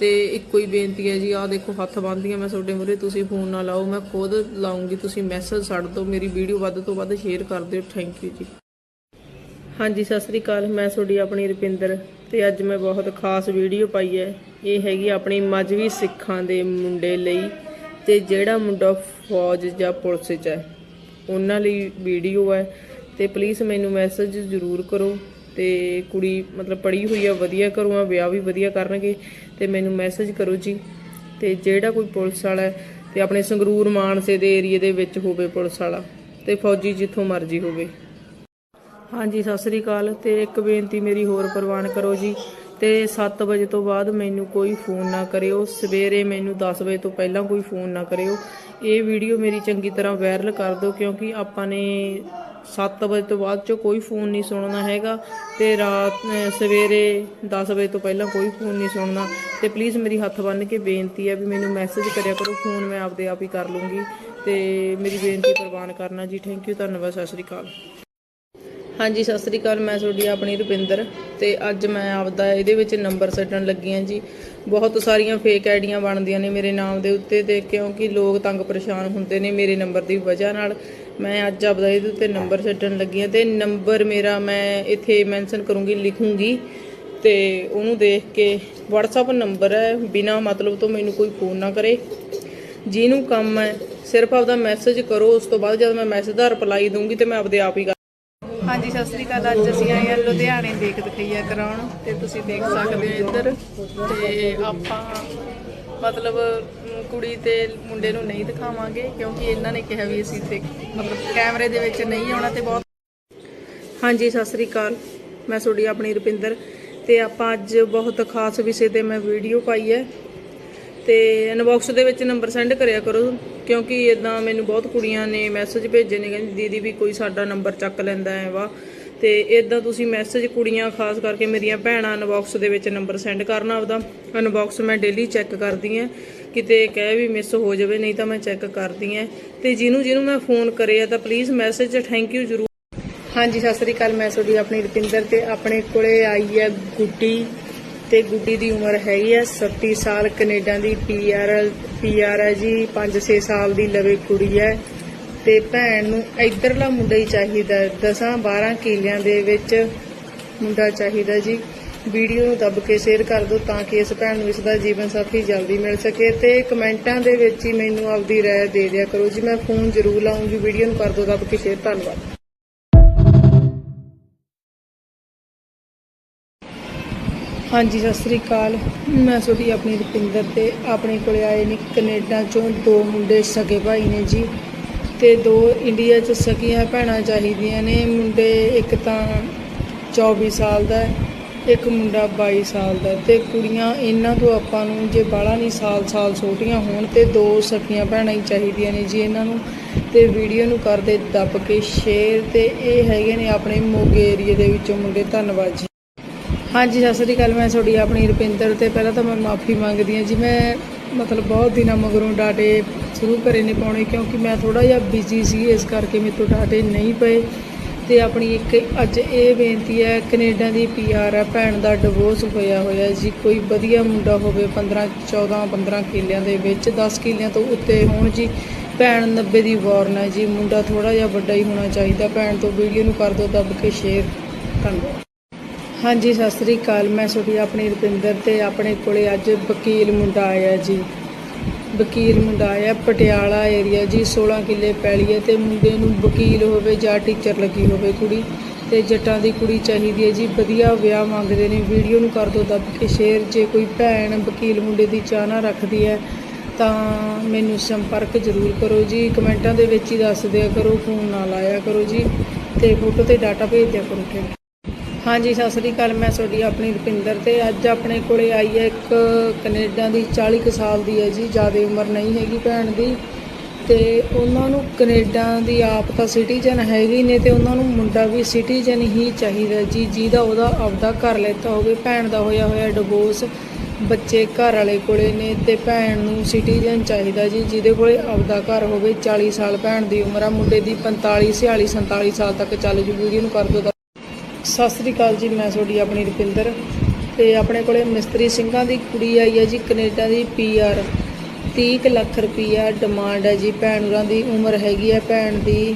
ਤੇ ਇੱਕੋ ਹੀ ਬੇਨਤੀ ਹੈ ਜੀ, ਆਹ ਦੇਖੋ ਹੱਥ ਬੰਨ੍ਹਦੀਆਂ ਮੈਂ ਤੁਹਾਡੇ ਮੂਹਰੇ, ਤੁਸੀਂ ਫੋਨ ਨਾ ਲਾਓ, ਮੈਂ ਖੁਦ ਲਾਉਂਗੀ, ਤੁਸੀਂ ਮੈਸੇਜ ਛੱਡ ਦਿਓ, ਮੇਰੀ ਵੀਡੀਓ ਵੱਧ ਤੋਂ ਵੱਧ ਸ਼ੇਅਰ ਕਰ ਦਿਓ ਥੈਂਕ ਯੂ ਜੀ। ਹਾਂਜੀ, ਸਤਿ ਸ੍ਰੀ ਅਕਾਲ, ਮੈਂ ਤੁਹਾਡੀ ਆਪਣੀ ਰੁਪਿੰਦਰ ਤੇ ਅੱਜ ਮੈਂ ਬਹੁਤ ਖਾਸ ਵੀਡੀਓ ਪਾਈ ਹੈ। ਇਹ ਹੈਗੀ ਆਪਣੀ ਮਜਵੀ ਸਿੱਖਾਂ ਦੇ ਮੁੰਡੇ ਲਈ ਤੇ ਜਿਹੜਾ ਮੁੰਡਾ ਫੌਜ ਜਾਂ ਪੁਲਿਸ 'ਚ ਹੈ, ਉਹਨਾਂ ਲਈ ਵੀਡੀਓ ਹੈ ਤੇ ਪਲੀਜ਼ ਮੈਨੂੰ ਮੈਸੇਜ ਜ਼ਰੂਰ ਕਰੋ। ਤੇ ਕੁੜੀ ਮਤਲਬ ਪੜ੍ਹੀ ਹੋਈ ਆ, ਵਧੀਆ ਘਰੋਂ ਆ, ਵਿਆਹ ਵੀ ਵਧੀਆ ਕਰਨਗੇ ਤੇ ਮੈਨੂੰ ਮੈਸੇਜ ਕਰੋ ਜੀ। ਤੇ ਜਿਹੜਾ ਕੋਈ ਪੁਲਿਸ ਵਾਲਾ ਹੈ ਤੇ ਆਪਣੇ ਸੰਗਰੂਰ ਮਾਨਸੇ ਦੇ ਏਰੀਏ ਦੇ ਵਿੱਚ ਹੋਵੇ ਪੁਲਿਸ ਵਾਲਾ ਤੇ ਫੌਜੀ ਜਿੱਥੋਂ ਮਰਜ਼ੀ ਹੋਵੇ। ਹਾਂਜੀ, ਸਤਿ ਸ੍ਰੀ ਅਕਾਲ ਤੇ ਇੱਕ ਬੇਨਤੀ ਮੇਰੀ ਹੋਰ ਪ੍ਰਵਾਨ ਕਰੋ ਜੀ ਤੇ 7 ਵਜੇ ਤੋਂ ਬਾਅਦ ਮੈਨੂੰ ਕੋਈ ਫੋਨ ਨਾ ਕਰਿਓ। ਸਵੇਰੇ ਮੈਨੂੰ 10 ਵਜੇ ਤੋਂ ਪਹਿਲਾਂ ਕੋਈ ਫੋਨ ਨਾ ਕਰਿਓ। ਇਹ ਵੀਡੀਓ ਮੇਰੀ ਚੰਗੀ ਤਰ੍ਹਾਂ ਵਾਇਰਲ ਕਰ ਦਿਓ ਕਿਉਂਕਿ ਆਪਾਂ ਨੇ 7 ਵਜੇ ਤੋਂ ਬਾਅਦ 'ਚੋਂ ਕੋਈ ਫੋਨ ਨਹੀਂ ਸੁਣਨਾ ਹੈਗਾ ਤੇ ਰਾਤ ਸਵੇਰੇ 10 ਵਜੇ ਤੋਂ ਪਹਿਲਾਂ ਕੋਈ ਫੋਨ ਨਹੀਂ ਸੁਣਨਾ। ਤੇ ਪਲੀਜ਼ ਮੇਰੀ ਹੱਥ ਬੰਨ੍ਹ ਕੇ ਬੇਨਤੀ ਹੈ ਵੀ ਮੈਨੂੰ ਮੈਸੇਜ ਕਰਿਆ ਕਰੋ, ਫੋਨ ਮੈਂ ਆਪਦੇ ਆਪ ਹੀ ਕਰ ਲੂੰਗੀ। ਤੇ ਮੇਰੀ ਬੇਨਤੀ ਪ੍ਰਵਾਨ ਕਰਨਾ ਜੀ। ਥੈਂਕ ਯੂ ਧੰਨਵਾਦ, ਸਤਿ ਸ੍ਰੀ ਅਕਾਲ। ਹਾਂਜੀ, ਸਤਿ ਸ੍ਰੀ ਅਕਾਲ, ਮੈਂ ਤੁਹਾਡੀ ਆਪਣੀ ਰੁਪਿੰਦਰ। ਤੇ ਅੱਜ ਮੈਂ ਆਪਦਾ ਇਹਦੇ ਵਿੱਚ ਨੰਬਰ ਸੱਟਣ ਲੱਗੀ ਹਾਂ ਜੀ। ਬਹੁਤ ਸਾਰੀਆਂ ਫੇਕ ਆਈਡੀਆਂ ਬਣਦੀਆਂ ਨੇ ਮੇਰੇ ਨਾਮ ਦੇ ਉੱਤੇ ਤੇ ਕਿਉਂਕਿ ਲੋਕ ਤੰਗ ਪਰੇਸ਼ਾਨ ਹੁੰਦੇ ਨੇ ਮੇਰੇ ਨੰਬਰ ਦੀ ਵਜ੍ਹਾ ਨਾਲ। ਮੈਂ ਅੱਜ ਆਪਦਾ ਇਹਦੇ ਉੱਤੇ ਨੰਬਰ ਛੱਡਣ ਲੱਗੀ ਹਾਂ ਤੇ ਨੰਬਰ ਮੇਰਾ ਮੈਂ ਇੱਥੇ ਮੈਂਸ਼ਨ ਕਰੂੰਗੀ, ਲਿਖੂੰਗੀ ਤੇ ਉਹਨੂੰ ਦੇਖ ਕੇ WhatsApp ਨੰਬਰ ਹੈ, ਬਿਨਾ ਮਤਲਬ ਤੋਂ ਮੈਨੂੰ ਕੋਈ ਫੋਨ ਨਾ ਕਰੇ। ਜਿਹਨੂੰ ਕੰਮ ਹੈ, ਸਿਰਫ ਆਪਦਾ ਮੈਸੇਜ ਕਰੋ, ਉਸ ਤੋਂ ਬਾਅਦ ਜਦ ਮੈਂ ਮੈਸੇਜ ਦਾ ਰਿਪਲਾਈ ਦੂੰਗੀ ਤੇ ਮੈਂ ਆਪਦੇ ਆਪ ਹੀ ਕਰ ਹਾਂਜੀ ਸਤਿ ਸ੍ਰੀ ਅਕਾਲ। ਅੱਜ ਅਸੀਂ ਆਏ ਹਾਂ ਲੁਧਿਆਣੇ ਦੇਖ ਦਿਖਈਆ ਕਰਾਉਣ ਤੇ ਤੁਸੀਂ ਦੇਖ ਸਕਦੇ ਹੋ ਇੱਧਰ। ਤੇ ਆਪਾਂ ਮਤਲਬ ਅਮ, ਕੁੜੀ ਤੇ ਮੁੰਡੇ ਨੂੰ ਨਹੀਂ ਦਿਖਾਵਾਂਗੇ ਕਿਉਂਕਿ ਇਹਨਾਂ ਨੇ ਕਿਹਾ ਵੀ ਅਸੀਂ ਤੇ ਮਤਲਬ ਕੈਮਰੇ ਦੇ ਵਿੱਚ ਨਹੀਂ ਆਉਣਾ ਤੇ ਬਹੁਤ ਹਾਂਜੀ ਸਤਿ ਸ੍ਰੀ ਅਕਾਲ। ਮੈਂ ਤੁਹਾਡੀ ਆਪਣੀ ਰੁਪਿੰਦਰ ਤੇ ਆਪਾਂ ਅੱਜ ਬਹੁਤ ਖਾਸ ਵਿਸ਼ੇ ਤੇ ਮੈਂ ਵੀਡੀਓ ਪਾਈ ਹੈ। ਤੇ ਇਨਬਾਕਸ ਦੇ ਵਿੱਚ ਨੰਬਰ ਸੈਂਡ ਕਰਿਆ ਕਰੋ। ਕਿਉਂਕਿ ਇਦਾਂ ਮੈਨੂੰ ਬਹੁਤ ਕੁੜੀਆਂ ਨੇ ਮੈਸੇਜ ਭੇਜੇ ਨੇ, ਕਹਿੰਦੀ ਦੀਦੀ ਵੀ ਕੋਈ ਸਾਡਾ ਨੰਬਰ ਚੱਕ ਲੈਂਦਾ ਹੈ ਵਾ। ਤੇ ਇਦਾਂ ਤੁਸੀਂ ਮੈਸੇਜ ਕੁੜੀਆਂ ਖਾਸ ਕਰਕੇ ਮੇਰੀਆਂ ਭੈਣਾਂ ਇਨਬਾਕਸ ਦੇ ਵਿੱਚ ਨੰਬਰ ਸੈਂਡ ਕਰਨਾ ਆਪਦਾ। ਇਨਬਾਕਸ ਮੈਂ ਡੇਲੀ ਚੈੱਕ ਕਰਦੀ ਆ ਕਿਤੇ ਕਹਿ ਵੀ ਮਿਸ ਹੋ ਜਾਵੇ, ਨਹੀਂ ਤਾਂ ਮੈਂ ਚੈੱਕ ਕਰਦੀ ਆ ਤੇ ਜਿਹਨੂੰ ਜਿਹਨੂੰ ਮੈਂ ਫੋਨ ਕਰਿਆ ਤਾਂ ਪਲੀਜ਼ ਮੈਸੇਜ ਥੈਂਕ ਯੂ ਜ਼ਰੂਰ। ਹਾਂਜੀ, ਸਤਿ ਸ੍ਰੀ ਅਕਾਲ, ਮੈਂ ਤੁਹਾਡੀ ਆਪਣੀ ਰੁਪਿੰਦਰ ਤੇ ਆਪਣੇ ਕੋਲੇ ਆਈ ਹੈ ਗੁੱਡੀ। ਤੇ ਗੁੱਡੀ ਦੀ ਉਮਰ ਹੈਗੀ ਹੈ 37 ਸਾਲ, ਕੈਨੇਡਾ ਦੀ ਪੀਆਰ ਪੀਆਰ ਹੈ ਜੀ 5-6 ਸਾਲ ਦੀ ਲਵੇ ਕੁੜੀ ਹੈ ਤੇ ਭੈਣ ਨੂੰ ਇਧਰਲਾ ਮੁੰਡਾ ਹੀ ਚਾਹੀਦਾ 10-12 ਕਿਲਿਆਂ ਦੇ ਵਿੱਚ ਮੁੰਡਾ ਚਾਹੀਦਾ ਜੀ। ਵੀਡੀਓ ਨੂੰ ਦੱਬ ਕੇ ਸ਼ੇਅਰ ਕਰ ਦਿਓ ਤਾਂ ਕਿ ਇਸ ਭੈਣ ਨੂੰ ਇਸ ਦਾ ਜੀਵਨ ਸਾਥੀ ਜਲਦੀ ਮਿਲ ਸਕੇ। ਤੇ ਕਮੈਂਟਾਂ ਦੇ ਵਿੱਚ ਹੀ ਮੈਨੂੰ ਆਪਦੀ ਰਾਏ ਦੇ ਦਿਆ ਕਰੋ ਜੀ। ਮੈਂ ਫੋਨ ਜ਼ਰੂਰ ਲਾਉਂਗੀ, ਵੀਡੀਓ ਨੂੰ ਕਰ ਦਿਓ, ਦੱਬ ਕੇ ਸ਼ੇਅਰ ਧੰਨਵਾਦ। ਹਾਂਜੀ, ਸਤਿ ਸ੍ਰੀ ਅਕਾਲ। ਮੈਂ ਤੁਹਾਡੀ ਆਪਣੀ ਰੁਪਿੰਦਰ ਤੇ ਆਪਣੇ ਕੋਲੇ ਆਏ ਨੇ ਕੈਨੇਡਾ ਚੋਂ ਦੋ ਮੁੰਡੇ ਸਕੇ ਭਾਈ ਨੇ ਜੀ ਤੇ ਦੋ ਇੰਡੀਆ ਚ ਸਕੀਆਂ ਭੈਣਾਂ ਚਾਹੀਦੀਆਂ ਨੇ। ਮੁੰਡੇ ਇੱਕ ਤਾਂ 24 ਸਾਲ ਦਾ ਇੱਕ ਮੁੰਡਾ 22 ਸਾਲ ਦਾ ਹੈ ਤੇ ਕੁੜੀਆਂ ਇਹਨਾਂ ਤੋਂ ਆਪਾਂ ਨੂੰ ਜੇ ਬਾਹਲਾ ਨਹੀਂ ਸਾਲ-ਸਾਲ ਛੋਟੀਆਂ ਹੋਣ ਤੇ ਦੋ ਸਕੀਆਂ ਭੈਣਾਂ ਹੀ ਚਾਹੀਦੀਆਂ ਨੇ ਜੀ ਇਹਨਾਂ ਨੂੰ ਤੇ ਵੀਡੀਓ ਨੂੰ ਕਰਦੇ ਦੱਬ ਕੇ ਸ਼ੇਅਰ ਤੇ ਇਹ ਹੈਗੇ ਨੇ ਆਪਣੇ ਮੋਗੇ ਏਰੀਏ ਦੇ ਵਿੱਚੋਂ ਮੁੰਡੇ। ਧੰਨਵਾਦ ਜੀ। ਹਾਂਜੀ, ਸਤਿ ਸ੍ਰੀ ਅਕਾਲ। ਮੈਂ ਤੁਹਾਡੀ ਆਪਣੀ ਰੁਪਿੰਦਰ ਤੇ ਪਹਿਲਾਂ ਤਾਂ ਮੈਂ ਮਾਫੀ ਮੰਗਦੀ ਹਾਂ ਜੀ। ਮੈਂ ਮਤਲਬ ਬਹੁਤ ਦਿਨਾਂ ਮਗਰੋਂ ਡਾਟੇ ਸ਼ੁਰੂ ਕਰੇ ਨੇ ਪਾਉਣੇ ਕਿਉਂਕਿ ਮੈਂ ਥੋੜਾ ਜਿਹਾ ਬਿਜ਼ੀ ਸੀ, ਇਸ ਕਰਕੇ ਮੇਰੇ ਤੋਂ ਡਾਟੇ ਨਹੀਂ ਪਏ। ਤੇ ਆਪਣੀ ਇੱਕ ਅੱਜ ਇਹ ਬੇਨਤੀ ਹੈ, ਕੈਨੇਡਾ ਦੀ ਪੀਆਰ ਹੈ, ਭੈਣ ਦਾ ਡਿਵੋਰਸ ਹੋਇਆ ਹੋਇਆ ਜੀ। ਕੋਈ ਵਧੀਆ ਮੁੰਡਾ ਹੋਵੇ 15 14 15 ਕਿੱਲਿਆਂ ਦੇ ਵਿੱਚ 10 ਕਿੱਲਿਆਂ ਤੋਂ ਉੱਤੇ ਹੋਣ ਜੀ। ਭੈਣ 90 ਦੀ ਵਾਰਨ ਹੈ ਜੀ। ਮੁੰਡਾ ਥੋੜਾ ਜਿਹਾ ਵੱਡਾ ਹੀ ਹੋਣਾ ਚਾਹੀਦਾ। ਭੈਣ ਤੋਂ ਵੀਡੀਓ ਨੂੰ ਕਰ ਦਿਓ, ਦੱਬ ਕੇ ਸ਼ੇਅਰ ਧੰਨਵਾਦ। ਹਾਂਜੀ, ਸਤਿ ਸ੍ਰੀ ਅਕਾਲ। ਮੈਂ ਤੁਹਾਡੀ ਆਪਣੀ ਰੁਪਿੰਦਰ ਤੇ ਆਪਣੇ ਕੋਲੇ ਅੱਜ ਵਕੀਲ ਮੁੰਡਾ ਆਇਆ ਜੀ। ਵਕੀਲ ਮੁੰਡਾ ਆਇਆ, ਪਟਿਆਲਾ ਏਰੀਆ ਜੀ 16 ਕਿੱਲੇ ਪੈਲੀਏ ਹੈ ਤੇ ਮੁੰਡੇ ਨੂੰ ਵਕੀਲ ਹੋਵੇ ਜਾਂ ਟੀਚਰ ਲੱਗੀ ਹੋਵੇ ਕੁੜੀ ਤੇ ਜੱਟਾਂ ਦੀ ਕੁੜੀ ਚਾਹੀਦੀ ਹੈ ਜੀ। ਵਧੀਆ ਵਿਆਹ ਮੰਗਦੇ ਨੇ, ਵੀਡੀਓ ਨੂੰ ਕਰ ਦਿਓ ਦੱਬ ਕੇ ਸ਼ੇਅਰ। ਜੇ ਕੋਈ ਭੈਣ ਵਕੀਲ ਮੁੰਡੇ ਦੀ ਚਾਹਨਾ ਰੱਖਦੀ ਹੈ ਤਾਂ ਮੈਨੂੰ ਸੰਪਰਕ ਜ਼ਰੂਰ ਕਰੋ ਜੀ। ਕਮੈਂਟਾਂ ਦੇ ਵਿੱਚ ਹੀ ਦੱਸ ਦਿਆ ਕਰੋ, ਫੋਨ ਨਾ ਲਾਇਆ ਕਰੋ ਜੀ ਤੇ ਫੋਟੋ ਤੇ ਡਾਟਾ ਭੇਜ ਦਿਆ ਕਰੋ। ਹਾਂਜੀ, ਸਤਿ ਸ੍ਰੀ ਅਕਾਲ। ਮੈਂ ਤੁਹਾਡੀ ਆਪਣੀ ਰੁਪਿੰਦਰ ਤੇ ਅੱਜ ਆਪਣੇ ਕੋਲੇ ਆਈ ਹੈ ਇੱਕ ਕੈਨੇਡਾ ਦੀ 40 ਕੁ ਸਾਲ ਦੀ ਹੈ ਜੀ, ਜ਼ਿਆਦਾ ਉਮਰ ਨਹੀਂ ਹੈਗੀ ਭੈਣ ਦੀ। ਤੇ ਉਹਨਾਂ ਨੂੰ ਕੈਨੇਡਾ ਦੀ ਆਪ ਤਾਂ ਸਿਟੀਜ਼ਨ ਹੈਗੀ ਨੇ ਤੇ ਉਹਨਾਂ ਨੂੰ ਮੁੰਡਾ ਵੀ ਸਿਟੀਜ਼ਨ ਹੀ ਚਾਹੀਦਾ ਜੀ, ਜਿਹਦਾ ਉਹਦਾ ਆਪਦਾ ਘਰ ਲੈਤਾ ਹੋਵੇ, ਭੈਣ ਦਾ ਹੋਇਆ ਹੋਇਆ ਡਿਵੋਰਸ ਬੱਚੇ ਘਰ ਵਾਲੇ ਕੋਲੇ ਨੇ ਤੇ ਭੈਣ ਨੂੰ ਸਿਟੀਜ਼ਨ ਚਾਹੀਦਾ ਜੀ, ਜਿਹਦੇ ਕੋਲੇ ਆਪਦਾ ਘਰ ਹੋਵੇ 40 ਸਾਲ ਭੈਣ ਦੀ ਉਮਰ ਆ, ਮੁੰਡੇ ਦੀ 45 46 47 ਸਾਲ ਤੱਕ ਚੱਲ ਜੂ ਵੀਡੀਓ ਨੂੰ ਕਰ ਦਿਓ ਸਤਿ ਸ੍ਰੀ ਅਕਾਲ ਜੀ, ਮੈਂ ਤੁਹਾਡੀ ਆਪਣੀ ਰੁਪਿੰਦਰ ਤੇ ਆਪਣੇ ਕੋਲੇ ਮਿਸਤਰੀ ਸਿੰਘਾਂ ਦੀ ਕੁੜੀ ਆਈ ਹੈ ਜੀ, ਕੈਨੇਡਾ ਦੀ ਪੀਆਰ 30 ਕੁ ਲੱਖ ਰੁਪਈਆ ਡਿਮਾਂਡ ਹੈ ਜੀ, ਭੈਣ ਹੋਰਾਂ ਦੀ ਉਮਰ ਹੈਗੀ ਹੈ, ਭੈਣ ਦੀ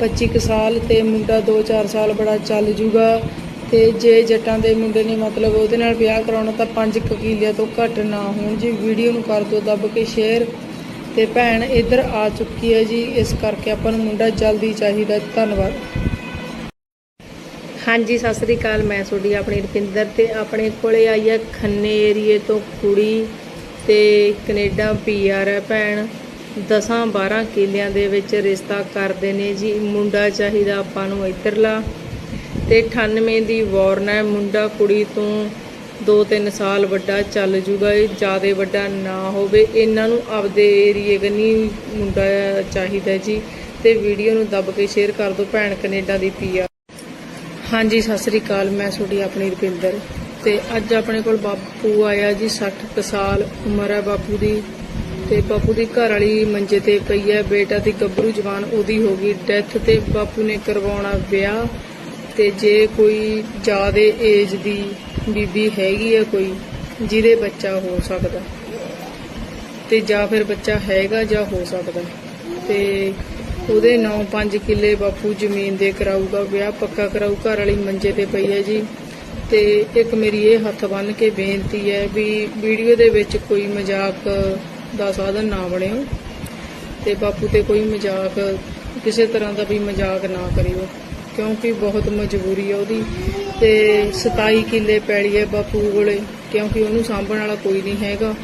25 ਕੁ ਸਾਲ ਤੇ ਮੁੰਡਾ 2-4 ਸਾਲ ਬੜਾ ਚੱਲ ਜੂਗਾ ਤੇ ਜੇ ਜੱਟਾਂ ਦੇ ਮੁੰਡੇ ਨੇ ਮਤਲਬ ਉਹਦੇ ਨਾਲ ਵਿਆਹ ਕਰਾਉਣਾ ਤਾਂ 5 ਕਿੱਲਿਆਂ ਤੋਂ ਘੱਟ ਨਾ ਹੋਣ ਜੀ, ਵੀਡੀਓ ਨੂੰ ਕਰ ਦਿਓ, ਦੱਬ ਕੇ ਸ਼ੇਅਰ ਤੇ ਭੈਣ ਇੱਧਰ ਆ ਚੁੱਕੀ ਹੈ ਜੀ, ਇਸ ਕਰਕੇ ਆਪਾਂ ਨੂੰ ਮੁੰਡਾ ਜਲਦੀ ਚਾਹੀਦਾ, ਧੰਨਵਾਦ। ਹਾਂਜੀ, ਸਤਿ ਸ੍ਰੀ ਅਕਾਲ। ਮੈਂ ਤੁਹਾਡੀ ਆਪਣੀ ਰੁਪਿੰਦਰ ਤੇ ਆਪਣੇ ਕੋਲੇ ਆਈ ਹੈ ਖੰਨੇ ਏਰੀਏ ਤੋਂ ਕੁੜੀ ਤੇ ਕੈਨੇਡਾ ਪੀਆਰ ਹੈ ਭੈਣ। 10 12 ਕਿਲਿਆਂ ਦੇ ਵਿੱਚ ਰਿਸ਼ਤਾ ਕਰਦੇ ਨੇ ਜੀ। ਮੁੰਡਾ ਚਾਹੀਦਾ ਆਪਾਂ ਨੂੰ ਇੱਧਰਲਾ। ਤੇ 98 ਦੀ ਵਾਰਨ ਹੈ ਮੁੰਡਾ ਕੁੜੀ ਤੋਂ 2-3 ਸਾਲ ਵੱਡਾ ਚੱਲ ਜੂਗਾ, ਇਹ ਜ਼ਿਆਦਾ ਵੱਡਾ ਨਾ ਹੋਵੇ। ਇਹਨਾਂ ਨੂੰ ਆਪਦੇ ਏਰੀਏ ਕਨੀ ਮੁੰਡਾ ਚਾਹੀਦਾ ਜੀ। ਤੇ ਵੀਡੀਓ ਨੂੰ ਦੱਬ ਕੇ ਸ਼ੇਅਰ ਕਰ ਦਿਓ ਭੈਣ ਕੈਨੇਡਾ ਦੀ ਪੀਆਰ ਹਾਂਜੀ, ਸਤਿ ਸ੍ਰੀ ਅਕਾਲ। ਮੈਂ ਤੁਹਾਡੀ ਆਪਣੀ ਰੁਪਿੰਦਰ। ਤੇ ਅੱਜ ਆਪਣੇ ਕੋਲ ਬਾਪੂ ਆਇਆ ਜੀ 60 ਕੁ ਸਾਲ ਉਮਰ ਹੈ ਬਾਪੂ ਦੀ। ਤੇ ਬਾਪੂ ਦੀ ਘਰ ਵਾਲੀ ਮੰਜੇ ਤੇ ਪਈ ਹੈ। ਬੇਟਾ ਦੀ ਗੱਭਰੂ ਜਵਾਨ ਉਹਦੀ ਹੋ ਗਈ ਡੈਥ ਤੇ ਬਾਪੂ ਨੇ ਕਰਵਾਉਣਾ ਵਿਆਹ। ਤੇ ਜੇ ਕੋਈ ਜ਼ਿਆਦਾ ਏਜ ਦੀ ਬੀਬੀ ਹੈਗੀ ਹੈ ਕੋਈ, ਜਿਹਦੇ ਬੱਚਾ ਹੋ ਸਕਦਾ। ਤੇ ਜਾਂ ਫਿਰ ਬੱਚਾ ਹੈਗਾ ਜਾਂ ਹੋ ਸਕਦਾ। ਤੇ ਉਹਦੇ 9-5 ਕਿੱਲੇ ਬਾਪੂ ਜ਼ਮੀਨ ਦੇ ਕਰਾਊਗਾ, ਵਿਆਹ ਪੱਕਾ ਕਰਾਊ, ਘਰ ਵਾਲੀ ਮੰਜੇ ਤੇ ਪਈ ਹੈ ਜੀ। ਤੇ ਇੱਕ ਮੇਰੀ ਇਹ ਹੱਥ ਬੰਨ ਕੇ ਬੇਨਤੀ ਹੈ ਵੀ ਵੀਡੀਓ ਦੇ ਵਿੱਚ ਕੋਈ ਮਜ਼ਾਕ ਦਾ ਸਾਧਨ ਨਾ ਬਣਿਓ ਤੇ ਬਾਪੂ ਤੇ ਕੋਈ ਮਜ਼ਾਕ, ਕਿਸੇ ਤਰ੍ਹਾਂ ਦਾ ਵੀ ਮਜ਼ਾਕ ਨਾ ਕਰਿਓ, ਕਿਉਂਕਿ ਬਹੁਤ ਮਜਬੂਰੀ ਹੈ ਉਹਦੀ। ਤੇ 27 ਕਿੱਲੇ ਪੈਲੀ ਹੈ ਬਾਪੂ ਕੋਲੇ, ਕਿਉਂਕਿ ਉਹਨੂੰ ਸਾਂਭਣ ਵਾਲਾ ਕੋਈ ਨਹੀਂ ਹੈਗਾ।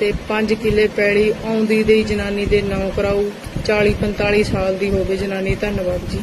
ਤੇ 5 ਕਿੱਲੇ ਪੈਲੀ ਆਉਂਦੀ ਦੇ ਜਨਾਨੀ ਦੇ ਨਾਂ ਕਰਾਊ 40 45 ਸਾਲ ਦੀ ਹੋਵੇ ਜਨਾਨੀ। ਧੰਨਵਾਦ ਜੀ।